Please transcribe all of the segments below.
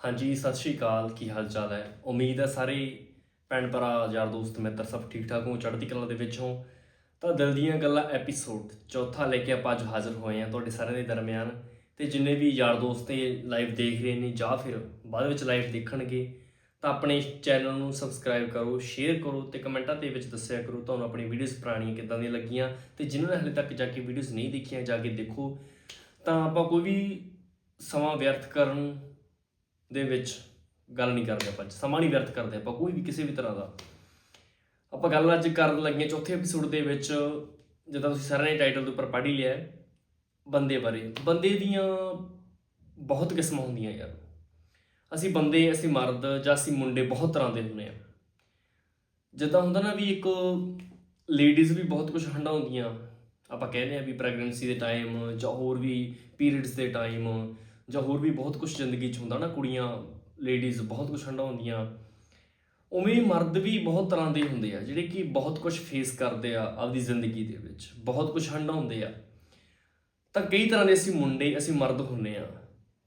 ਹਾਂਜੀ, ਸਤਿ ਸ਼੍ਰੀ ਅਕਾਲ। ਕੀ ਹਾਲ ਚਾਲ ਹੈ? ਉਮੀਦ ਹੈ ਸਾਰੇ ਭੈਣ ਭਰਾ, ਯਾਰ ਦੋਸਤ, ਮਿੱਤਰ ਸਭ ਠੀਕ ਠਾਕ ਹੋ ਚੜ੍ਹਦੀ ਕਲਾ ਦੇ ਵਿੱਚ ਹੋ ਤਾਂ ਦਿਲ ਦੀਆਂ ਗੱਲਾਂ ਐਪੀਸੋਡ ਚੌਥਾ ਲੈ ਕੇ ਆਪਾਂ ਅੱਜ ਹਾਜ਼ਰ ਹੋਏ ਹਾਂ ਤੁਹਾਡੇ ਸਾਰਿਆਂ ਦੇ ਦਰਮਿਆਨ। ਤੇ ਜਿੰਨੇ ਵੀ ਯਾਰ ਦੋਸਤ ਇਹ ਲਾਈਵ ਦੇਖ ਰਹੇ ਨੇ ਜਾਂ ਫਿਰ ਬਾਅਦ ਵਿੱਚ ਲਾਈਵ ਦੇਖਣਗੇ, ਤਾਂ ਆਪਣੇ ਚੈਨਲ ਨੂੰ ਸਬਸਕ੍ਰਾਈਬ ਕਰੋ ਸ਼ੇਅਰ ਕਰੋ ਤੇ ਕਮੈਂਟਾਂ ਦੇ ਵਿੱਚ ਦੱਸਿਆ ਕਰੋ ਤੁਹਾਨੂੰ ਆਪਣੀ ਵੀਡੀਓਜ਼ ਪੁਰਾਣੀਆਂ ਕਿੱਦਾਂ ਦੀਆਂ ਲੱਗੀਆਂ ਤੇ ਜਿਨ੍ਹਾਂ ਨੇ ਹਲੇ ਤੱਕ ਜਾ ਕੇ ਵੀਡੀਓਜ਼ ਨਹੀਂ ਦੇਖੀਆਂ ਜਾ ਕੇ ਦੇਖੋ, ਤਾਂ ਆਪਾਂ ਕੋਈ ਵੀ ਸਮਾਂ ਵਿਅਰਥ ਕਰਨ ਦੇ ਵਿੱਚ ਗੱਲ ਨਹੀਂ ਕਰਦੇ ਆਪਾਂ, ਸਮਾਂ ਨਹੀਂ ਵਿਅਰਥ ਕਰਦੇ ਆਪਾਂ, ਕੋਈ ਵੀ ਕਿਸੇ ਵੀ ਤਰ੍ਹਾਂ ਦਾ। ਆਪਾਂ ਗੱਲ ਅੱਜ ਕਰਨ ਲੱਗੇ ਚੌਥੇ ਐਪੀਸੋਡ ਦੇ ਵਿੱਚ ਜਿੱਦਾਂ ਤੁਸੀਂ ਸਾਰਿਆਂ ਨੇ ਟਾਈਟਲ ਦੇ ਉੱਪਰ ਪੜ੍ਹ ਹੀ ਲਿਆ ਬੰਦੇ ਬਾਰੇ। ਬੰਦੇ ਦੀਆਂ ਬਹੁਤ ਕਿਸਮਾਂ ਹੁੰਦੀਆਂ ਯਾਰ। ਅਸੀਂ ਬੰਦੇ, ਅਸੀਂ ਮਰਦ ਜਾਂ ਅਸੀਂ ਮੁੰਡੇ ਬਹੁਤ ਤਰ੍ਹਾਂ ਦੇ ਹੁੰਦੇ ਆ ਜਿੱਦਾਂ ਹੁੰਦਾ ਨਾ ਵੀ ਇੱਕ ਲੇਡੀਜ਼ ਵੀ ਬਹੁਤ ਕੁਝ ਹੁੰਦੀਆਂ। ਆਪਾਂ ਕਹਿੰਦੇ ਆ ਵੀ ਪ੍ਰੈਗਨੈਂਸੀ ਦੇ ਟਾਈਮ ਜਾਂ ਹੋਰ ਵੀ ਪੀਰੀਅਡਸ ਦੇ ਟਾਈਮ ਜਾਂ ਹੋਰ ਵੀ ਬਹੁਤ ਕੁਝ ਜ਼ਿੰਦਗੀ 'ਚ ਹੁੰਦਾ ਨਾ, ਕੁੜੀਆਂ ਲੇਡੀਜ਼ ਬਹੁਤ ਕੁਝ ਹੰਡਾਉਂਦੀਆਂ ਉਵੇਂ ਮਰਦ ਵੀ ਬਹੁਤ ਤਰ੍ਹਾਂ ਦੇ ਹੁੰਦੇ ਆ, ਜਿਹੜੇ ਕਿ ਬਹੁਤ ਕੁਝ ਫੇਸ ਕਰਦੇ ਆ ਆਪਦੀ ਜ਼ਿੰਦਗੀ ਦੇ ਵਿੱਚ। ਬਹੁਤ ਕੁਝ ਹੰਡਾਉਂਦੇ ਆ। ਤਾਂ ਕਈ ਤਰ੍ਹਾਂ ਦੇ ਅਸੀਂ ਮੁੰਡੇ, ਅਸੀਂ ਮਰਦ ਹੁੰਨੇ ਆ।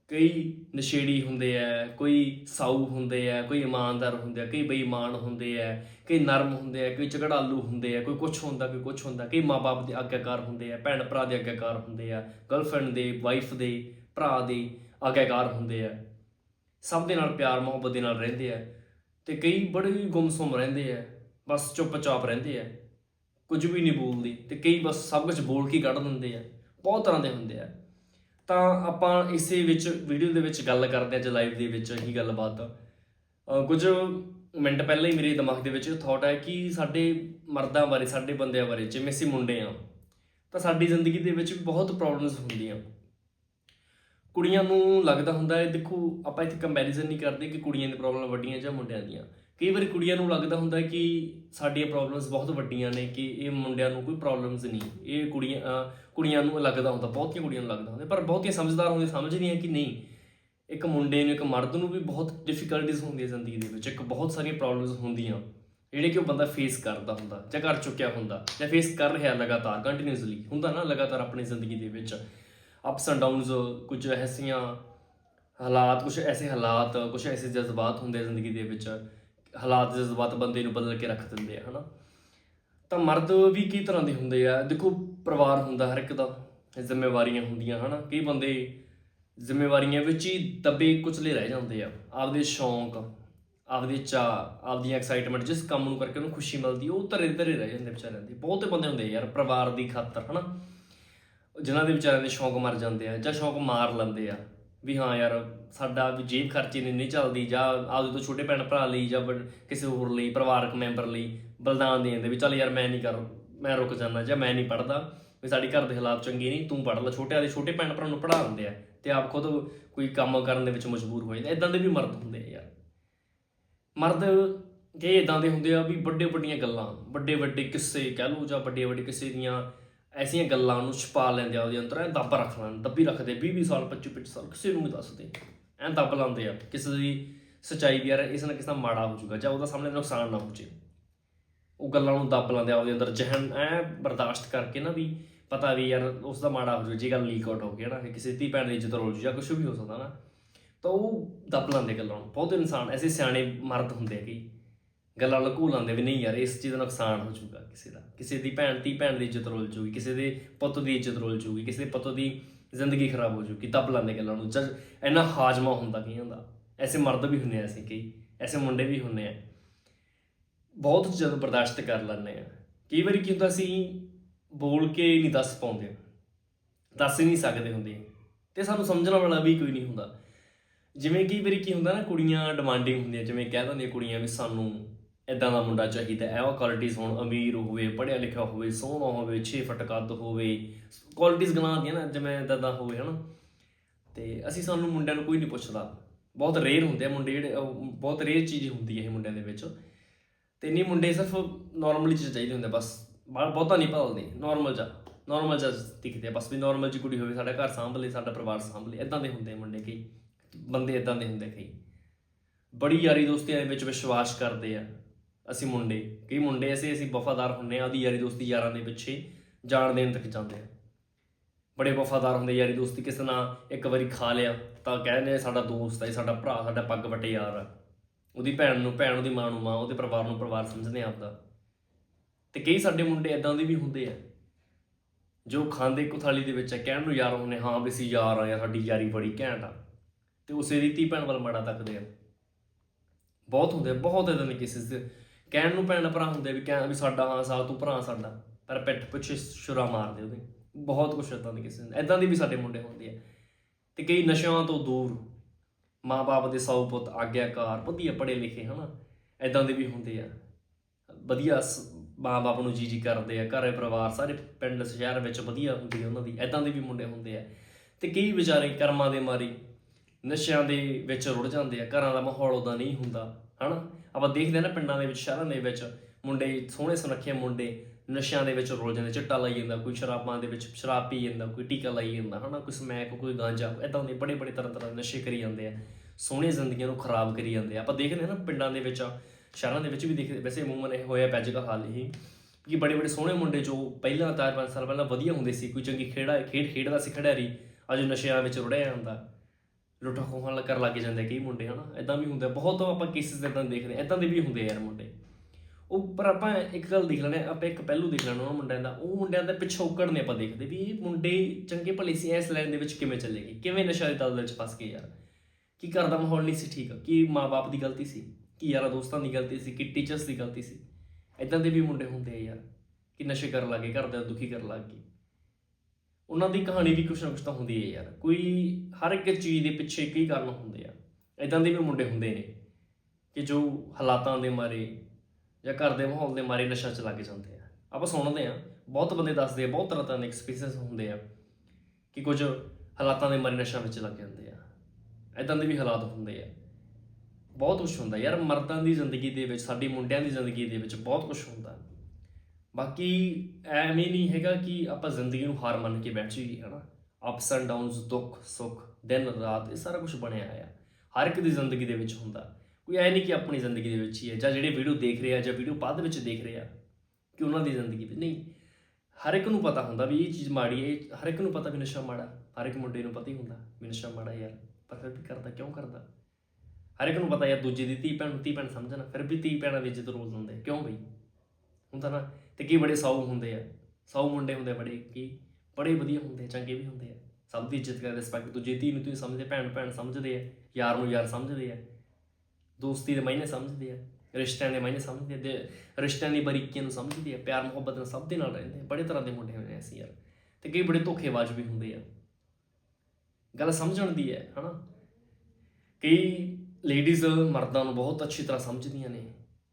ਕਈ ਨਸ਼ੇੜੀ ਹੁੰਦੇ ਆ, ਕੋਈ ਸਾਊ ਹੁੰਦੇ ਆ, ਕੋਈ ਇਮਾਨਦਾਰ ਹੁੰਦੇ ਆ, ਕਈ ਬੇਈਮਾਨ ਹੁੰਦੇ ਆ, ਕਈ ਨਰਮ ਹੁੰਦੇ ਆ, ਕਈ ਝਗੜਾਲੂ ਹੁੰਦੇ ਆ, ਕੋਈ ਕੁਛ ਹੁੰਦਾ, ਕੋਈ ਕੁਛ ਹੁੰਦਾ। ਕਈ ਮਾਪੇ ਦੇ ਆਗਿਆਕਾਰ ਹੁੰਦੇ ਆ ਭੈਣ ਭਰਾ ਦੇ ਆਗਿਆਕਾਰ ਹੁੰਦੇ ਆ ਗਰਲਫ੍ਰੈਂਡ ਦੇ ਵਾਈਫ ਦੇ। ਭਰਾ ਦੇ ਆਗਿਆਕਾਰ ਹੁੰਦੇ ਆ। ਸਭ ਦੇ ਨਾਲ ਪਿਆਰ, ਮੁਹੱਬਤ ਦੇ ਨਾਲ ਰਹਿੰਦੇ ਆ ਤੇ ਕਈ ਬੜੇ ਹੀ ਗੁੰਮਸੁੰਮ ਰਹਿੰਦੇ ਆ, ਬਸ ਚੁੱਪਚਾਪ ਰਹਿੰਦੇ ਆ, ਕੁਝ ਵੀ ਨਹੀਂ ਬੋਲਦੇ ਤੇ ਕਈ ਬਸ ਸਭ ਕੁਝ ਬੋਲ ਕੇ ਕੱਢ ਦਿੰਦੇ ਆ, ਬਹੁਤ ਤਰ੍ਹਾਂ ਦੇ ਹੁੰਦੇ ਆ। ਤਾਂ ਆਪਾਂ ਇਸੇ ਵਿੱਚ ਵੀਡੀਓ ਦੇ ਵਿੱਚ ਗੱਲ ਕਰਦੇ ਆ, ਅੱਜ ਲਾਈਵ ਦੇ ਵਿੱਚ ਹੀ ਗੱਲਬਾਤ। ਕੁਝ ਮਿੰਟ ਪਹਿਲਾਂ ਹੀ ਮੇਰੇ ਦਿਮਾਗ ਦੇ ਵਿੱਚ ਥਾਟ ਹੈ ਕਿ ਸਾਡੇ ਮਰਦਾਂ ਬਾਰੇ, ਸਾਡੇ ਬੰਦਿਆਂ ਬਾਰੇ, ਜਿਵੇਂ ਅਸੀਂ ਮੁੰਡੇ ਆ, ਤਾਂ ਸਾਡੀ ਜ਼ਿੰਦਗੀ ਦੇ ਵਿੱਚ ਬਹੁਤ ਪ੍ਰੋਬਲਮਸ ਹੁੰਦੀਆਂ। ਕੁੜੀਆਂ ਨੂੰ ਲੱਗਦਾ ਹੁੰਦਾ ਹੈ, ਦੇਖੋ, ਆਪਾਂ ਇੱਥੇ ਕੰਪੈਰੀਜ਼ਨ ਨਹੀਂ ਕਰਦੇ ਕਿ ਕੁੜੀਆਂ ਦੀ ਪ੍ਰੋਬਲਮ ਵੱਡੀਆਂ ਜਾਂ ਮੁੰਡਿਆਂ ਦੀਆਂ। ਕਈ ਵਾਰੀ ਕੁੜੀਆਂ ਨੂੰ ਲੱਗਦਾ ਹੁੰਦਾ ਕਿ ਸਾਡੀਆਂ ਪ੍ਰੋਬਲਮਸ ਬਹੁਤ ਵੱਡੀਆਂ ਨੇ, ਕਿ ਇਹ ਮੁੰਡਿਆਂ ਨੂੰ ਕੋਈ ਪ੍ਰੋਬਲਮਸ ਨਹੀਂ। ਇਹ ਕੁੜੀਆਂ ਕੁੜੀਆਂ ਨੂੰ ਲੱਗਦਾ ਹੁੰਦਾ, ਬਹੁਤੀਆਂ ਕੁੜੀਆਂ ਨੂੰ ਲੱਗਦਾ ਹੁੰਦਾ। ਪਰ ਬਹੁਤੀਆਂ ਸਮਝਦਾਰ ਹੁੰਦੇ ਸਮਝਦੀਆਂ ਕਿ ਨਹੀਂ। ਇੱਕ ਮੁੰਡੇ ਨੂੰ, ਇੱਕ ਮਰਦ ਨੂੰ ਵੀ ਬਹੁਤ ਡਿਫਿਕਲਟੀਜ਼ ਹੁੰਦੀਆਂ ਜ਼ਿੰਦਗੀ ਦੇ ਵਿੱਚ। ਇੱਕ ਬਹੁਤ ਸਾਰੀਆਂ ਪ੍ਰੋਬਲਮਸ ਹੁੰਦੀਆਂ, ਜਿਹੜੇ ਕਿ ਉਹ ਬੰਦਾ ਫੇਸ ਕਰਦਾ ਹੁੰਦਾ ਜਾਂ ਕਰ ਚੁੱਕਿਆ ਹੁੰਦਾ ਜਾਂ ਫੇਸ ਕਰ ਰਿਹਾ ਲਗਾਤਾਰ ਕੰਟੀਨਿਊਸਲੀ ਹੁੰਦਾ ਨਾ ਲਗਾਤਾਰ ਆਪਣੀ ਜ਼ਿੰਦਗੀ ਦੇ ਵਿੱਚ। ਅਪਸ ਐਂਡ ਡਾਊਨਸ ਕੁਝ ਐਸੀਆਂ ਹਾਲਾਤ ਕੁਝ ਐਸੇ ਹਾਲਾਤ ਕੁਝ ਐਸੇ ਜਜ਼ਬਾਤ ਹੁੰਦੇ ਆ ਜ਼ਿੰਦਗੀ ਦੇ ਵਿੱਚ, ਹਾਲਾਤ, ਜਜ਼ਬਾਤ ਬੰਦੇ ਨੂੰ ਬਦਲ ਕੇ ਰੱਖ ਦਿੰਦੇ ਆ, ਹਨਾ? ਤਾਂ ਮਰਦ ਵੀ ਕਈ ਤਰ੍ਹਾਂ ਦੇ ਹੁੰਦੇ ਆ? ਦੇਖੋ, ਪਰਿਵਾਰ ਹੁੰਦਾ ਹਰ ਇੱਕ ਦਾ, ਜ਼ਿੰਮੇਵਾਰੀਆਂ ਹੁੰਦੀਆਂ, ਹਨਾ? ਕਈ ਬੰਦੇ ਜ਼ਿੰਮੇਵਾਰੀਆਂ ਵਿੱਚ ਹੀ ਦੱਬੇ ਕੁਚਲੇ ਰਹਿ ਜਾਂਦੇ ਆ। ਆਪਦੇ ਸ਼ੌਂਕ, ਆਪਦੇ ਚਾਹ ਆਪਦੀ ਐਕਸਾਈਟਮੈਂਟ ਜਿਸ ਕੰਮ ਨੂੰ ਕਰਕੇ ਉਹਨੂੰ ਖੁਸ਼ੀ ਮਿਲਦੀ, ਉਹ ਧਰੇ ਧਰੇ ਰਹਿ ਜਾਂਦੇ ਵਿਚਾਰਿਆਂ ਦੇ। ਬਹੁਤੇ ਬੰਦੇ ਹੁੰਦੇ ਯਾਰ, ਪਰਿਵਾਰ ਦੀ ਖਾਤਰ, ਹਨਾ? ਜਿਨ੍ਹਾਂ ਦੇ ਵਿਚਾਰਿਆਂ ਦੇ ਸ਼ੌਂਕ ਮਰ ਜਾਂਦੇ ਆ ਜਾਂ ਸ਼ੌਂਕ ਮਾਰ ਲੈਂਦੇ ਆ, ਵੀ ਹਾਂ ਯਾਰ ਸਾਡਾ ਵੀ ਜੇਬ ਖਰਚੇ ਨਹੀਂ ਨਹੀਂ ਚੱਲਦੀ ਜਾਂ ਆਪਦੇ ਤੋਂ ਛੋਟੇ ਭੈਣ ਭਰਾ ਲਈ ਜਾਂ ਕਿਸੇ ਹੋਰ ਲਈ, ਪਰਿਵਾਰਕ ਮੈਂਬਰ ਲਈ ਬਲਿਦਾਨ ਦੇ ਦਿੰਦੇ ਵੀ ਚੱਲ ਯਾਰ ਮੈਂ ਨਹੀਂ ਕਰ, ਮੈਂ ਰੁਕ ਜਾਣਾ ਜਾਂ ਮੈਂ ਨਹੀਂ ਪੜਦਾ ਵੀ ਸਾਡੀ ਘਰ ਦੇ ਹਾਲਾਤ ਚੰਗੇ ਨਹੀਂ, ਤੂੰ ਪੜ ਲੈ। ਛੋਟੇ ਵਾਲੇ ਛੋਟੇ ਭੈਣ ਭਰਾ ਨੂੰ ਪੜਾ ਦਿੰਦੇ ਆ ਤੇ ਆਪ ਖੁਦ ਕੋਈ ਕੰਮ ਕਰਨ ਦੇ ਵਿੱਚ ਮਜਬੂਰ ਹੋ ਜਾਂਦਾ ਇਦਾਂ ਦੇ ਵੀ ਮਰਦ ਹੁੰਦੇ ਆ ਯਾਰ। ਮਰਦ ਕਿ ਇਦਾਂ ਦੇ ਹੁੰਦੇ ਆ ਵੀ ਵੱਡੇ ਵੱਡੀਆਂ ਗੱਲਾਂ ਵੱਡੇ ਵੱਡੇ ਕਿੱਸੇ ਕਹਿ ਲਓ ਜਾਂ ਵੱਡੇ ਵੱਡੇ ਕਿਸੇ ਦੀਆਂ ਐਸੀਆਂ ਗੱਲਾਂ ਨੂੰ ਛੁਪਾ ਲੈਂਦੇ ਆ ਉਹਦੇ ਅੰਦਰ, ਐ ਦੱਬ ਰੱਖ ਲੈਣ, ਦੱਬੀ ਰੱਖਦੇ 20 20 ਸਾਲ 25 25 ਸਾਲ, ਕਿਸੇ ਨੂੰ ਨਹੀਂ ਦੱਸਦੇ ਐ ਦੱਬ ਲਾਉਂਦੇ ਆ, ਕਿਸੇ ਦੀ ਸਚਾਈ ਵੀ ਯਾਰ ਇਸ ਨਾਲ ਕਿਸੇ ਦਾ ਮਾੜਾ ਹੋ ਜਾਊਗਾ, ਜਾਂ ਉਹਦਾ ਸਾਹਮਣੇ ਨੁਕਸਾਨ ਨਾ ਹੋ ਜੇ ਉਹ ਗੱਲਾਂ ਨੂੰ ਦੱਬ ਲਾਉਂਦੇ ਆ ਉਹਦੇ ਅੰਦਰ, ਜਹਨ ਐ ਬਰਦਾਸ਼ਤ ਕਰਕੇ ਨਾ ਵੀ ਪਤਾ ਵੀ ਯਾਰ ਉਸ ਦਾ ਮਾੜਾ ਹੋ ਜਾਊ, ਜੇ ਗੱਲ ਲੀਕ ਆਊਟ ਹੋ ਗਈ ਨਾ ਕਿਸੇ ਧੀ ਭੈਣ ਦੀ ਇੱਜ਼ਤ ਰੋਲ ਜੂ ਜਾਂ ਕੁਝ ਵੀ ਹੋ ਸਕਦਾ ਨਾ, ਤਾਂ ਉਹ ਦੱਬ ਲਾਉਂਦੇ ਗੱਲਾਂ ਨੂੰ। ਬਹੁਤ ਇਨਸਾਨ, ਐਸੇ ਸਿਆਣੇ ਮਰਦ ਹੁੰਦੇ ਆ ਕਈ। ਗੱਲਾਂ ਲਕੂ ਲਾਉਂਦੇ ਵੀ ਨਹੀਂ ਯਾਰ, ਇਸ ਚੀਜ਼ ਦਾ ਨੁਕਸਾਨ ਹੋ ਜਾਊਗਾ ਕਿਸੇ ਦਾ। ਕਿਸੇ ਦੀ ਭੈਣ ਧੀ, ਭੈਣ ਦੀ ਇੱਜ਼ਤ ਰੋਲ ਜੂਗੀ ਕਿਸੇ ਦੇ ਪੁੱਤ ਦੀ ਇੱਜ਼ਤ ਰੋਲ ਜੂਗੀ ਕਿਸੇ ਦੇ ਪੁੱਤ ਦੀ ਜ਼ਿੰਦਗੀ ਖਰਾਬ ਹੋ ਜੂਗੀ ਦੱਬ ਲਾਉਂਦੇ ਗੱਲਾਂ ਨੂੰ। ਜਦ ਇੰਨਾ ਹਾਜਮਾ ਹੁੰਦਾ ਕਈਆਂ ਦਾ। ਐਸੇ ਮਰਦ ਵੀ ਹੁੰਦੇ ਆ ਅਸੀਂ ਕਈ, ਐਸੇ ਮੁੰਡੇ ਵੀ ਹੁੰਦੇ ਆ। ਬਹੁਤ ਜ਼ਿਆਦਾ ਬਰਦਾਸ਼ਤ ਕਰ ਲੈਂਦੇ ਆ। ਕਈ ਵਾਰੀ ਕੀ ਹੁੰਦਾ ਅਸੀਂ ਬੋਲ ਕੇ ਨਹੀਂ ਦੱਸ ਪਾਉਂਦੇ। ਦੱਸ ਹੀ ਨਹੀਂ ਸਕਦੇ ਹੁੰਦੇ। ਤੇ ਸਾਨੂੰ ਸਮਝਣ ਵਾਲਾ ਵੀ ਕੋਈ ਨਹੀਂ ਹੁੰਦਾ। ਜਿਵੇਂ ਕਈ ਵਾਰੀ ਕੀ ਹੁੰਦਾ ਨਾ ਕੁੜੀਆਂ ਡਿਮਾਂਡਿੰਗ ਹੁੰਦੀਆਂ, ਜਿਵੇਂ ਕਹਿ ਦਿੰਦੀਆਂ ਕੁੜੀਆਂ ਵੀ ਸਾਨੂੰ ਇਦਾਂ ਦਾ ਮੁੰਡਾ ਚਾਹੀਦਾ ਇਹ ਕੁਆਲਿਟੀਆਂ ਹੋਣ ਅਮੀਰ ਹੋਵੇ, ਪੜ੍ਹਿਆ ਲਿਖਿਆ ਹੋਵੇ, ਸੋਹਣਾ ਹੋਵੇ 6 ਫੁੱਟ ਕੱਦ ਹੋਵੇ ਕੁਆਲਿਟੀਆਂ ਗਨਾਉਂਦੀਆਂ ਨਾ, ਜਿਵੇਂ ਇਦਾਂ ਦਾ ਹੋਵੇ, ਹਨਾ। ਤੇ ਅਸੀਂ ਸਾਨੂੰ ਮੁੰਡਿਆਂ ਨੂੰ ਕੋਈ ਨਹੀਂ ਪੁੱਛਦਾ। ਬਹੁਤ ਰੇਅਰ ਹੁੰਦੇ ਆ ਮੁੰਡੇ ਜਿਹੜੇ ਬਹੁਤ ਰੇਅਰ ਚੀਜ਼ ਹੁੰਦੀ ਹੈ ਇਹ ਮੁੰਡਿਆਂ ਦੇ ਵਿੱਚ। ਤੇ ਨਹੀਂ ਮੁੰਡੇ ਸਿਰਫ ਨਾਰਮਲੀ ਚੀਜ਼ ਚਾਹੀਦੀ ਹੁੰਦੇ ਬਸ। ਬਾਹਰ ਬਹੁਤਾ ਨਹੀਂ ਭਾਲਦੇ ਨਾਰਮਲ ਜਾ ਨਾਰਮਲ ਜਾ ਦਿਖਦੇ ਬਸ ਵੀ ਨਾਰਮਲ ਜੀ ਕੁੜੀ ਹੋਵੇ, ਸਾਡਾ ਘਰ ਸਾਂਭ ਲੇ ਸਾਡਾ ਪਰਿਵਾਰ ਸਾਂਭ ਲੇ ਇਦਾਂ ਦੇ ਹੁੰਦੇ ਮੁੰਡੇ ਕਈ। ਬੰਦੇ ਇਦਾਂ ਦੇ ਹੁੰਦੇ ਕਈ। ਬੜੀ ਯਾਰੀ ਦੋਸਤੀਆਂ ਦੇ ਵਿੱਚ ਵਿਸ਼ਵਾਸ ਕਰਦੇ ਆ। ਅਸੀਂ ਮੁੰਡੇ, ਕਈ ਮੁੰਡੇ ਐਸੇ, ਅਸੀਂ ਵਫਾਦਾਰ ਹੁੰਨੇ ਆ ਆਦੀ ਯਾਰੀ ਦੋਸਤੀ ਯਾਰਾਂ ਦੇ ਪਿੱਛੇ ਜਾਣ ਦੇਣ ਤੱਕ ਜਾਂਦੇ ਆ ਬੜੇ ਵਫਾਦਾਰ ਹੁੰਦੇ ਯਾਰੀ ਦੋਸਤੀ, ਕਿਸੇ ਨਾਲ ਇੱਕ ਵਾਰੀ ਖਾ ਲਿਆ, ਤਾਂ ਕਹਿੰਦੇ ਨੇ ਸਾਡਾ ਦੋਸਤ ਹੈ, ਸਾਡਾ ਭਰਾ, ਸਾਡਾ ਪੱਗ ਵੱਟੇ ਯਾਰ ਆ। ਉਹਦੀ ਭੈਣ ਨੂੰ, ਭੈਣ ਉਹਦੀ ਮਾਂ ਨੂੰ, ਮਾਂ ਉਹਦੇ ਪਰਿਵਾਰ ਨੂੰ ਪਰਿਵਾਰ ਸਮਝਦੇ ਆ ਆਪਦਾ। ਤੇ ਕਈ ਸਾਡੇ ਮੁੰਡੇ ਇਦਾਂ ਦੇ ਵੀ ਹੁੰਦੇ ਆ, ਜੋ ਖਾਂਦੇ ਕੁਥਾਲੀ ਦੇ ਵਿੱਚ ਆ, ਕਹਿਣ ਨੂੰ ਯਾਰ ਹੁੰਨੇ ਹਾਂ ਵੀ ਅਸੀਂ ਯਾਰ ਆ ਯਾਰ ਸਾਡੀ ਯਾਰੀ ਬੜੀ ਘੈਂਟ ਆ। ਤੇ ਉਸੇ ਦੀ ਧੀ ਭੈਣ ਵੱਲ ਮਾੜਾ ਤੱਕਦੇ ਆ। ਬਹੁਤ ਹੁੰਦੇ ਬਹੁਤ ਇਦਾਂ ਦੇ ਕੇਸਿਸ ਕਹਿਣ ਨੂੰ ਭੈਣ ਭਰਾ ਹੁੰਦੇ ਵੀ ਕਹਿਣ ਵੀ ਸਾਡਾ ਹਾਂ ਸਾ ਤੂੰ ਭਰਾ ਸਾਡਾ। ਪਰ ਪਿੱਠ ਪਿੱਛੇ ਛੁਰਾ ਮਾਰਦੇ ਉਹਦੇ। ਬਹੁਤ ਕੁਛ ਇਦਾਂ ਦੇ ਕਿਸੇ ਇਦਾਂ ਦੇ ਵੀ ਸਾਡੇ ਮੁੰਡੇ ਹੁੰਦੇ ਆ। ਤੇ ਕਈ ਨਸ਼ਿਆਂ ਤੋਂ ਦੂਰ। ਮਾਪੇ ਦੇ ਸੌ ਪੁੱਤ, ਆਗਿਆਕਾਰ, ਵਧੀਆ ਪੜ੍ਹੇ ਲਿਖੇ, ਹਨਾ? ਇਦਾਂ ਦੇ ਵੀ ਹੁੰਦੇ ਆ। ਵਧੀਆ ਮਾਪੇ ਨੂੰ ਜੀ ਜੀ ਕਰਦੇ ਆ। ਘਰੇ ਪਰਿਵਾਰ, ਸਾਰੇ ਪਿੰਡ, ਸ਼ਹਿਰ ਵਿੱਚ ਵਧੀਆ ਹੁੰਦੀ ਉਹਨਾਂ ਦੀ। ਇਦਾਂ ਦੇ ਵੀ ਮੁੰਡੇ ਹੁੰਦੇ ਆ। ਤੇ ਕਈ ਵਿਚਾਰੇ ਕਰਮਾਂ ਦੇ ਮਾਰੀ। ਨਸ਼ਿਆਂ ਦੇ ਵਿੱਚ ਰੁੜ ਜਾਂਦੇ ਆ। ਘਰਾਂ ਦਾ ਮਾਹੌਲ ਉਦਾਂ ਨਹੀਂ ਹੁੰਦਾ, ਹਨਾ? ਆਪਾਂ ਦੇਖਦੇ ਆ ਨਾ ਪਿੰਡਾਂ ਦੇ ਵਿੱਚ, ਸ਼ਹਿਰਾਂ ਦੇ ਵਿੱਚ ਮੁੰਡੇ ਸੋਹਣੇ ਸੁਨੱਖੇ ਮੁੰਡੇ ਨਸ਼ਿਆਂ ਦੇ ਵਿੱਚ ਰੁਲ ਜਾਂਦੇ, ਚਿੱਟਾ ਲਾਈ ਜਾਂਦਾ, ਕੋਈ ਸ਼ਰਾਬਾਂ ਦੇ ਵਿੱਚ ਸ਼ਰਾਬ ਪੀ ਜਾਂਦਾ, ਕੋਈ ਟੀਕਾ ਲਾਈ ਜਾਂਦਾ, ਹਨਾ, ਕੋਈ ਸਮੈਕ, ਕੋਈ ਗਾਂਜਾ ਇਦਾਂ ਦੇ ਬੜੇ ਬੜੇ ਤਰ੍ਹਾਂ ਤਰ੍ਹਾਂ ਦੇ ਨਸ਼ੇ ਕਰੀ ਜਾਂਦੇ ਆ ਸੋਹਣੇ ਜ਼ਿੰਦਗੀਆਂ ਨੂੰ ਖਰਾਬ ਕਰੀ ਜਾਂਦੇ ਆ। ਆਪਾਂ ਦੇਖਦੇ ਆ ਨਾ ਪਿੰਡਾਂ ਦੇ ਵਿੱਚ, ਸ਼ਹਿਰਾਂ ਦੇ ਵਿੱਚ ਵੀ ਦੇਖਦੇ, ਵੈਸੇ ਅਮੂਮਨ ਇਹ ਹੋਇਆ ਪੈਜ ਦਾ ਹਾਲ ਹੀ, ਕਿ ਬੜੇ ਬੜੇ ਸੋਹਣੇ ਮੁੰਡੇ ਜੋ ਪਹਿਲਾਂ ਚਾਰ ਪੰਜ ਸਾਲ ਪਹਿਲਾਂ ਵਧੀਆ ਹੁੰਦੇ ਸੀ, ਕੋਈ ਚੰਗੀ ਖੇੜਾ, ਖੇਡ ਖੇਡਦਾ ਸੀ ਖਿਡਾਰੀ, ਅੱਜ ਨਸ਼ਿਆਂ ਵਿੱਚ ਰੁੜਿਆ ਜਾਂਦਾ। ਲੁੱਟਾ ਖੋਹਾਂ ਕਰ ਲੱਗ ਜਾਂਦੇ ਕਈ ਮੁੰਡੇ, ਹਨਾ। ਇਦਾਂ ਵੀ ਹੁੰਦੇ ਬਹੁਤ ਆਪਾਂ ਕੇਸਿਸ ਇਦਾਂ ਦੇਖਦੇ ਇਦਾਂ ਦੇ ਵੀ ਹੁੰਦੇ ਆ ਯਾਰ ਮੁੰਡੇ। ਉਹ ਪਰ ਆਪਾਂ ਇੱਕ ਗੱਲ ਦੇਖ ਲੈਣੇ ਆਪਾਂ ਇੱਕ ਪਹਿਲੂ ਦੇਖ ਲੈਣਾ ਉਹਨਾਂ ਮੁੰਡਿਆਂ ਦਾ। ਉਹ ਮੁੰਡਿਆਂ ਦਾ ਪਿਛੋਕੜ ਨੇ ਆਪਾਂ ਦੇਖਦੇ ਵੀ ਇਹ ਮੁੰਡੇ ਚੰਗੇ ਭਲੇ ਸੀ। ਇਸ ਲਾਈਨ ਦੇ ਵਿੱਚ ਕਿਵੇਂ ਚੱਲੇ ਗਏ? ਕਿਵੇਂ ਨਸ਼ਾ ਦੀ ਦਲਦਲ ਵਿੱਚ ਫਸ ਗਏ ਯਾਰ? ਕੀ ਘਰ ਦਾ ਮਾਹੌਲ ਨਹੀਂ ਸੀ ਠੀਕ? ਕੀ ਮਾਪੇ ਦੀ ਗਲਤੀ ਸੀ? ਕੀ ਯਾਰਾ ਦੋਸਤਾਂ ਦੀ ਗਲਤੀ ਸੀ? ਕਿ ਟੀਚਰਸ ਦੀ ਗਲਤੀ ਸੀ? ਇਦਾਂ ਦੇ ਵੀ ਮੁੰਡੇ ਹੁੰਦੇ ਆ ਯਾਰ। ਕਿ ਨਸ਼ੇ ਕਰਨ ਲੱਗੇ ਘਰ ਦੇ ਦੁਖੀ ਕਰਨ ਲੱਗ ਗਏ। ਉਹਨਾਂ ਦੀ ਕਹਾਣੀ ਵੀ ਕੁਛ ਨਾ ਕੁਛ ਤਾਂ ਹੁੰਦੀ ਹੈ ਯਾਰ। ਕੋਈ ਹਰ ਇੱਕ ਚੀਜ਼ ਦੇ ਪਿੱਛੇ ਕਈ ਕਾਰਨ ਹੁੰਦੇ ਆ। ਇਦਾਂ ਦੇ ਵੀ ਮੁੰਡੇ ਹੁੰਦੇ ਨੇ ਕਿ ਜੋ ਹਾਲਾਤਾਂ ਦੇ ਮਾਰੇ ਜਾਂ ਘਰ ਦੇ ਮਾਹੌਲ ਦੇ ਮਾਰੇ ਨਸ਼ਾ ਚ ਲੱਗ ਜਾਂਦੇ ਆ। ਆਪਾਂ ਸੁਣਦੇ ਆ ਬਹੁਤ ਬੰਦੇ ਦੱਸਦੇ ਆ, ਬਹੁਤ ਤਰ੍ਹਾਂ ਤਰ੍ਹਾਂ ਦੇ ਐਕਸਪੀਰੀਅੰਸ ਹੁੰਦੇ ਆ ਕਿ ਕੁਝ ਹਾਲਾਤਾਂ ਦੇ ਮਾਰੇ ਨਸ਼ਾ ਵਿੱਚ ਲੱਗ ਜਾਂਦੇ ਆ। ਇਦਾਂ ਦੇ ਵੀ ਹਾਲਾਤ ਹੁੰਦੇ ਆ। ਬਹੁਤ ਕੁਝ ਹੁੰਦਾ ਯਾਰ, ਮਰਦਾਂ ਦੀ ਜ਼ਿੰਦਗੀ ਦੇ ਵਿੱਚ, ਸਾਡੀ ਮੁੰਡਿਆਂ ਦੀ ਜ਼ਿੰਦਗੀ ਦੇ ਵਿੱਚ ਬਹੁਤ ਕੁਝ ਹੁੰਦਾ। ਬਾਕੀ ਐਵੇਂ ਨਹੀਂ ਹੈਗਾ ਕਿ ਆਪਾਂ ਜ਼ਿੰਦਗੀ ਨੂੰ ਹਾਰ ਮੰਨ ਕੇ ਬੈਠ ਜਾਈਏ ਹਨਾ ਅਪਸ ਐਂਡ ਡਾਊਨਸ ਦੁੱਖ, ਸੁੱਖ, ਦਿਨ, ਰਾਤ, ਇਹ ਸਾਰਾ ਕੁਝ ਬਣਿਆ ਆ ਹਰ ਇੱਕ ਦੀ ਜ਼ਿੰਦਗੀ ਦੇ ਵਿੱਚ ਹੁੰਦਾ। ਕੋਈ ਐ ਨਹੀਂ ਕਿ ਆਪਣੀ ਜ਼ਿੰਦਗੀ ਦੇ ਵਿੱਚ ਹੀ ਹੈ, ਜਾਂ ਜਿਹੜੇ ਵੀਡੀਓ ਦੇਖ ਰਹੇ ਆ ਜਾਂ ਵੀਡੀਓ ਬਾਅਦ ਵਿੱਚ ਦੇਖ ਰਹੇ ਆ ਕਿ ਉਹਨਾਂ ਦੀ ਜ਼ਿੰਦਗੀ ਵਿੱਚ ਨਹੀਂ, ਹਰ ਇੱਕ ਨੂੰ ਪਤਾ ਹੁੰਦਾ ਵੀ ਇਹ ਚੀਜ਼ ਮਾੜੀ ਹੈ, ਇਹ ਹਰ ਇੱਕ ਨੂੰ ਪਤਾ ਵੀ ਨਸ਼ਾ ਮਾੜਾ। ਹਰ ਇੱਕ ਮੁੰਡੇ ਨੂੰ ਪਤਾ ਹੀ ਹੁੰਦਾ ਵੀ ਨਸ਼ਾ ਮਾੜਾ ਯਾਰ, ਪਰ ਫਿਰ ਵੀ ਕਰਦਾ, ਕਿਉਂ ਕਰਦਾ? ਹਰ ਇੱਕ ਨੂੰ ਪਤਾ ਯਾਰ, ਦੂਜੇ ਦੀ ਧੀ ਭੈਣ ਨੂੰ ਧੀ ਭੈਣ ਸਮਝਣਾ, ਫਿਰ ਵੀ ਧੀ ਭੈਣਾਂ ਦੀ ਇੱਜ਼ਤ ਰੋਲ ਦਿੰਦੇ, ਕਿਉਂ ਬਈ? ਹੁੰਦਾ ਨਾ, ਤੇ ਕੀ ਬੜੇ ਸਾਊ ਹੁੰਦੇ ਆ। ਸਾਊ ਮੁੰਡੇ ਹੁੰਦੇ ਆ ਬੜੇ, ਕੀ ਬੜੇ ਵਧੀਆ ਹੁੰਦੇ ਆ ਚੰਗੇ ਵੀ ਹੁੰਦੇ ਆ। ਸਭ ਦੀ ਇੱਜ਼ਤ ਕਰਦੇ ਰਿਸਪੈਕਟ ਦੂਜੇ ਧੀ ਨੂੰ ਤੁਸੀਂ ਸਮਝਦੇ, ਭੈਣ ਭੈਣ ਸਮਝਦੇ ਆ, ਯਾਰ ਨੂੰ ਯਾਰ ਸਮਝਦੇ ਆ। ਦੋਸਤੀ ਦੇ ਮਾਇਨੇ ਸਮਝਦੇ ਆ, ਰਿਸ਼ਤਿਆਂ ਦੇ ਮਾਇਨੇ ਸਮਝਦੇ ਤੇ ਰਿਸ਼ਤਿਆਂ ਦੀ ਬਰੀਕੀਆਂ ਨੂੰ ਸਮਝਦੇ ਆ, ਪਿਆਰ, ਮੁਹੱਬਤ ਨਾਲ ਸਭ ਦੇ ਨਾਲ ਰਹਿੰਦੇ ਆ, ਬੜੇ ਤਰ੍ਹਾਂ ਦੇ ਮੁੰਡੇ ਹੁੰਦੇ ਐਸੀ ਯਾਰ। ਤੇ ਕਈ ਬੜੇ ਧੋਖੇਬਾਜ਼ ਵੀ ਹੁੰਦੇ ਆ। ਗੱਲ ਸਮਝਣ ਦੀ ਹੈ, ਹਨਾ। ਕਈ ਲੇਡੀਜ਼ ਮਰਦਾਂ ਨੂੰ ਬਹੁਤ ਅੱਛੀ ਤਰ੍ਹਾਂ ਸਮਝਦੀਆਂ ਨੇ।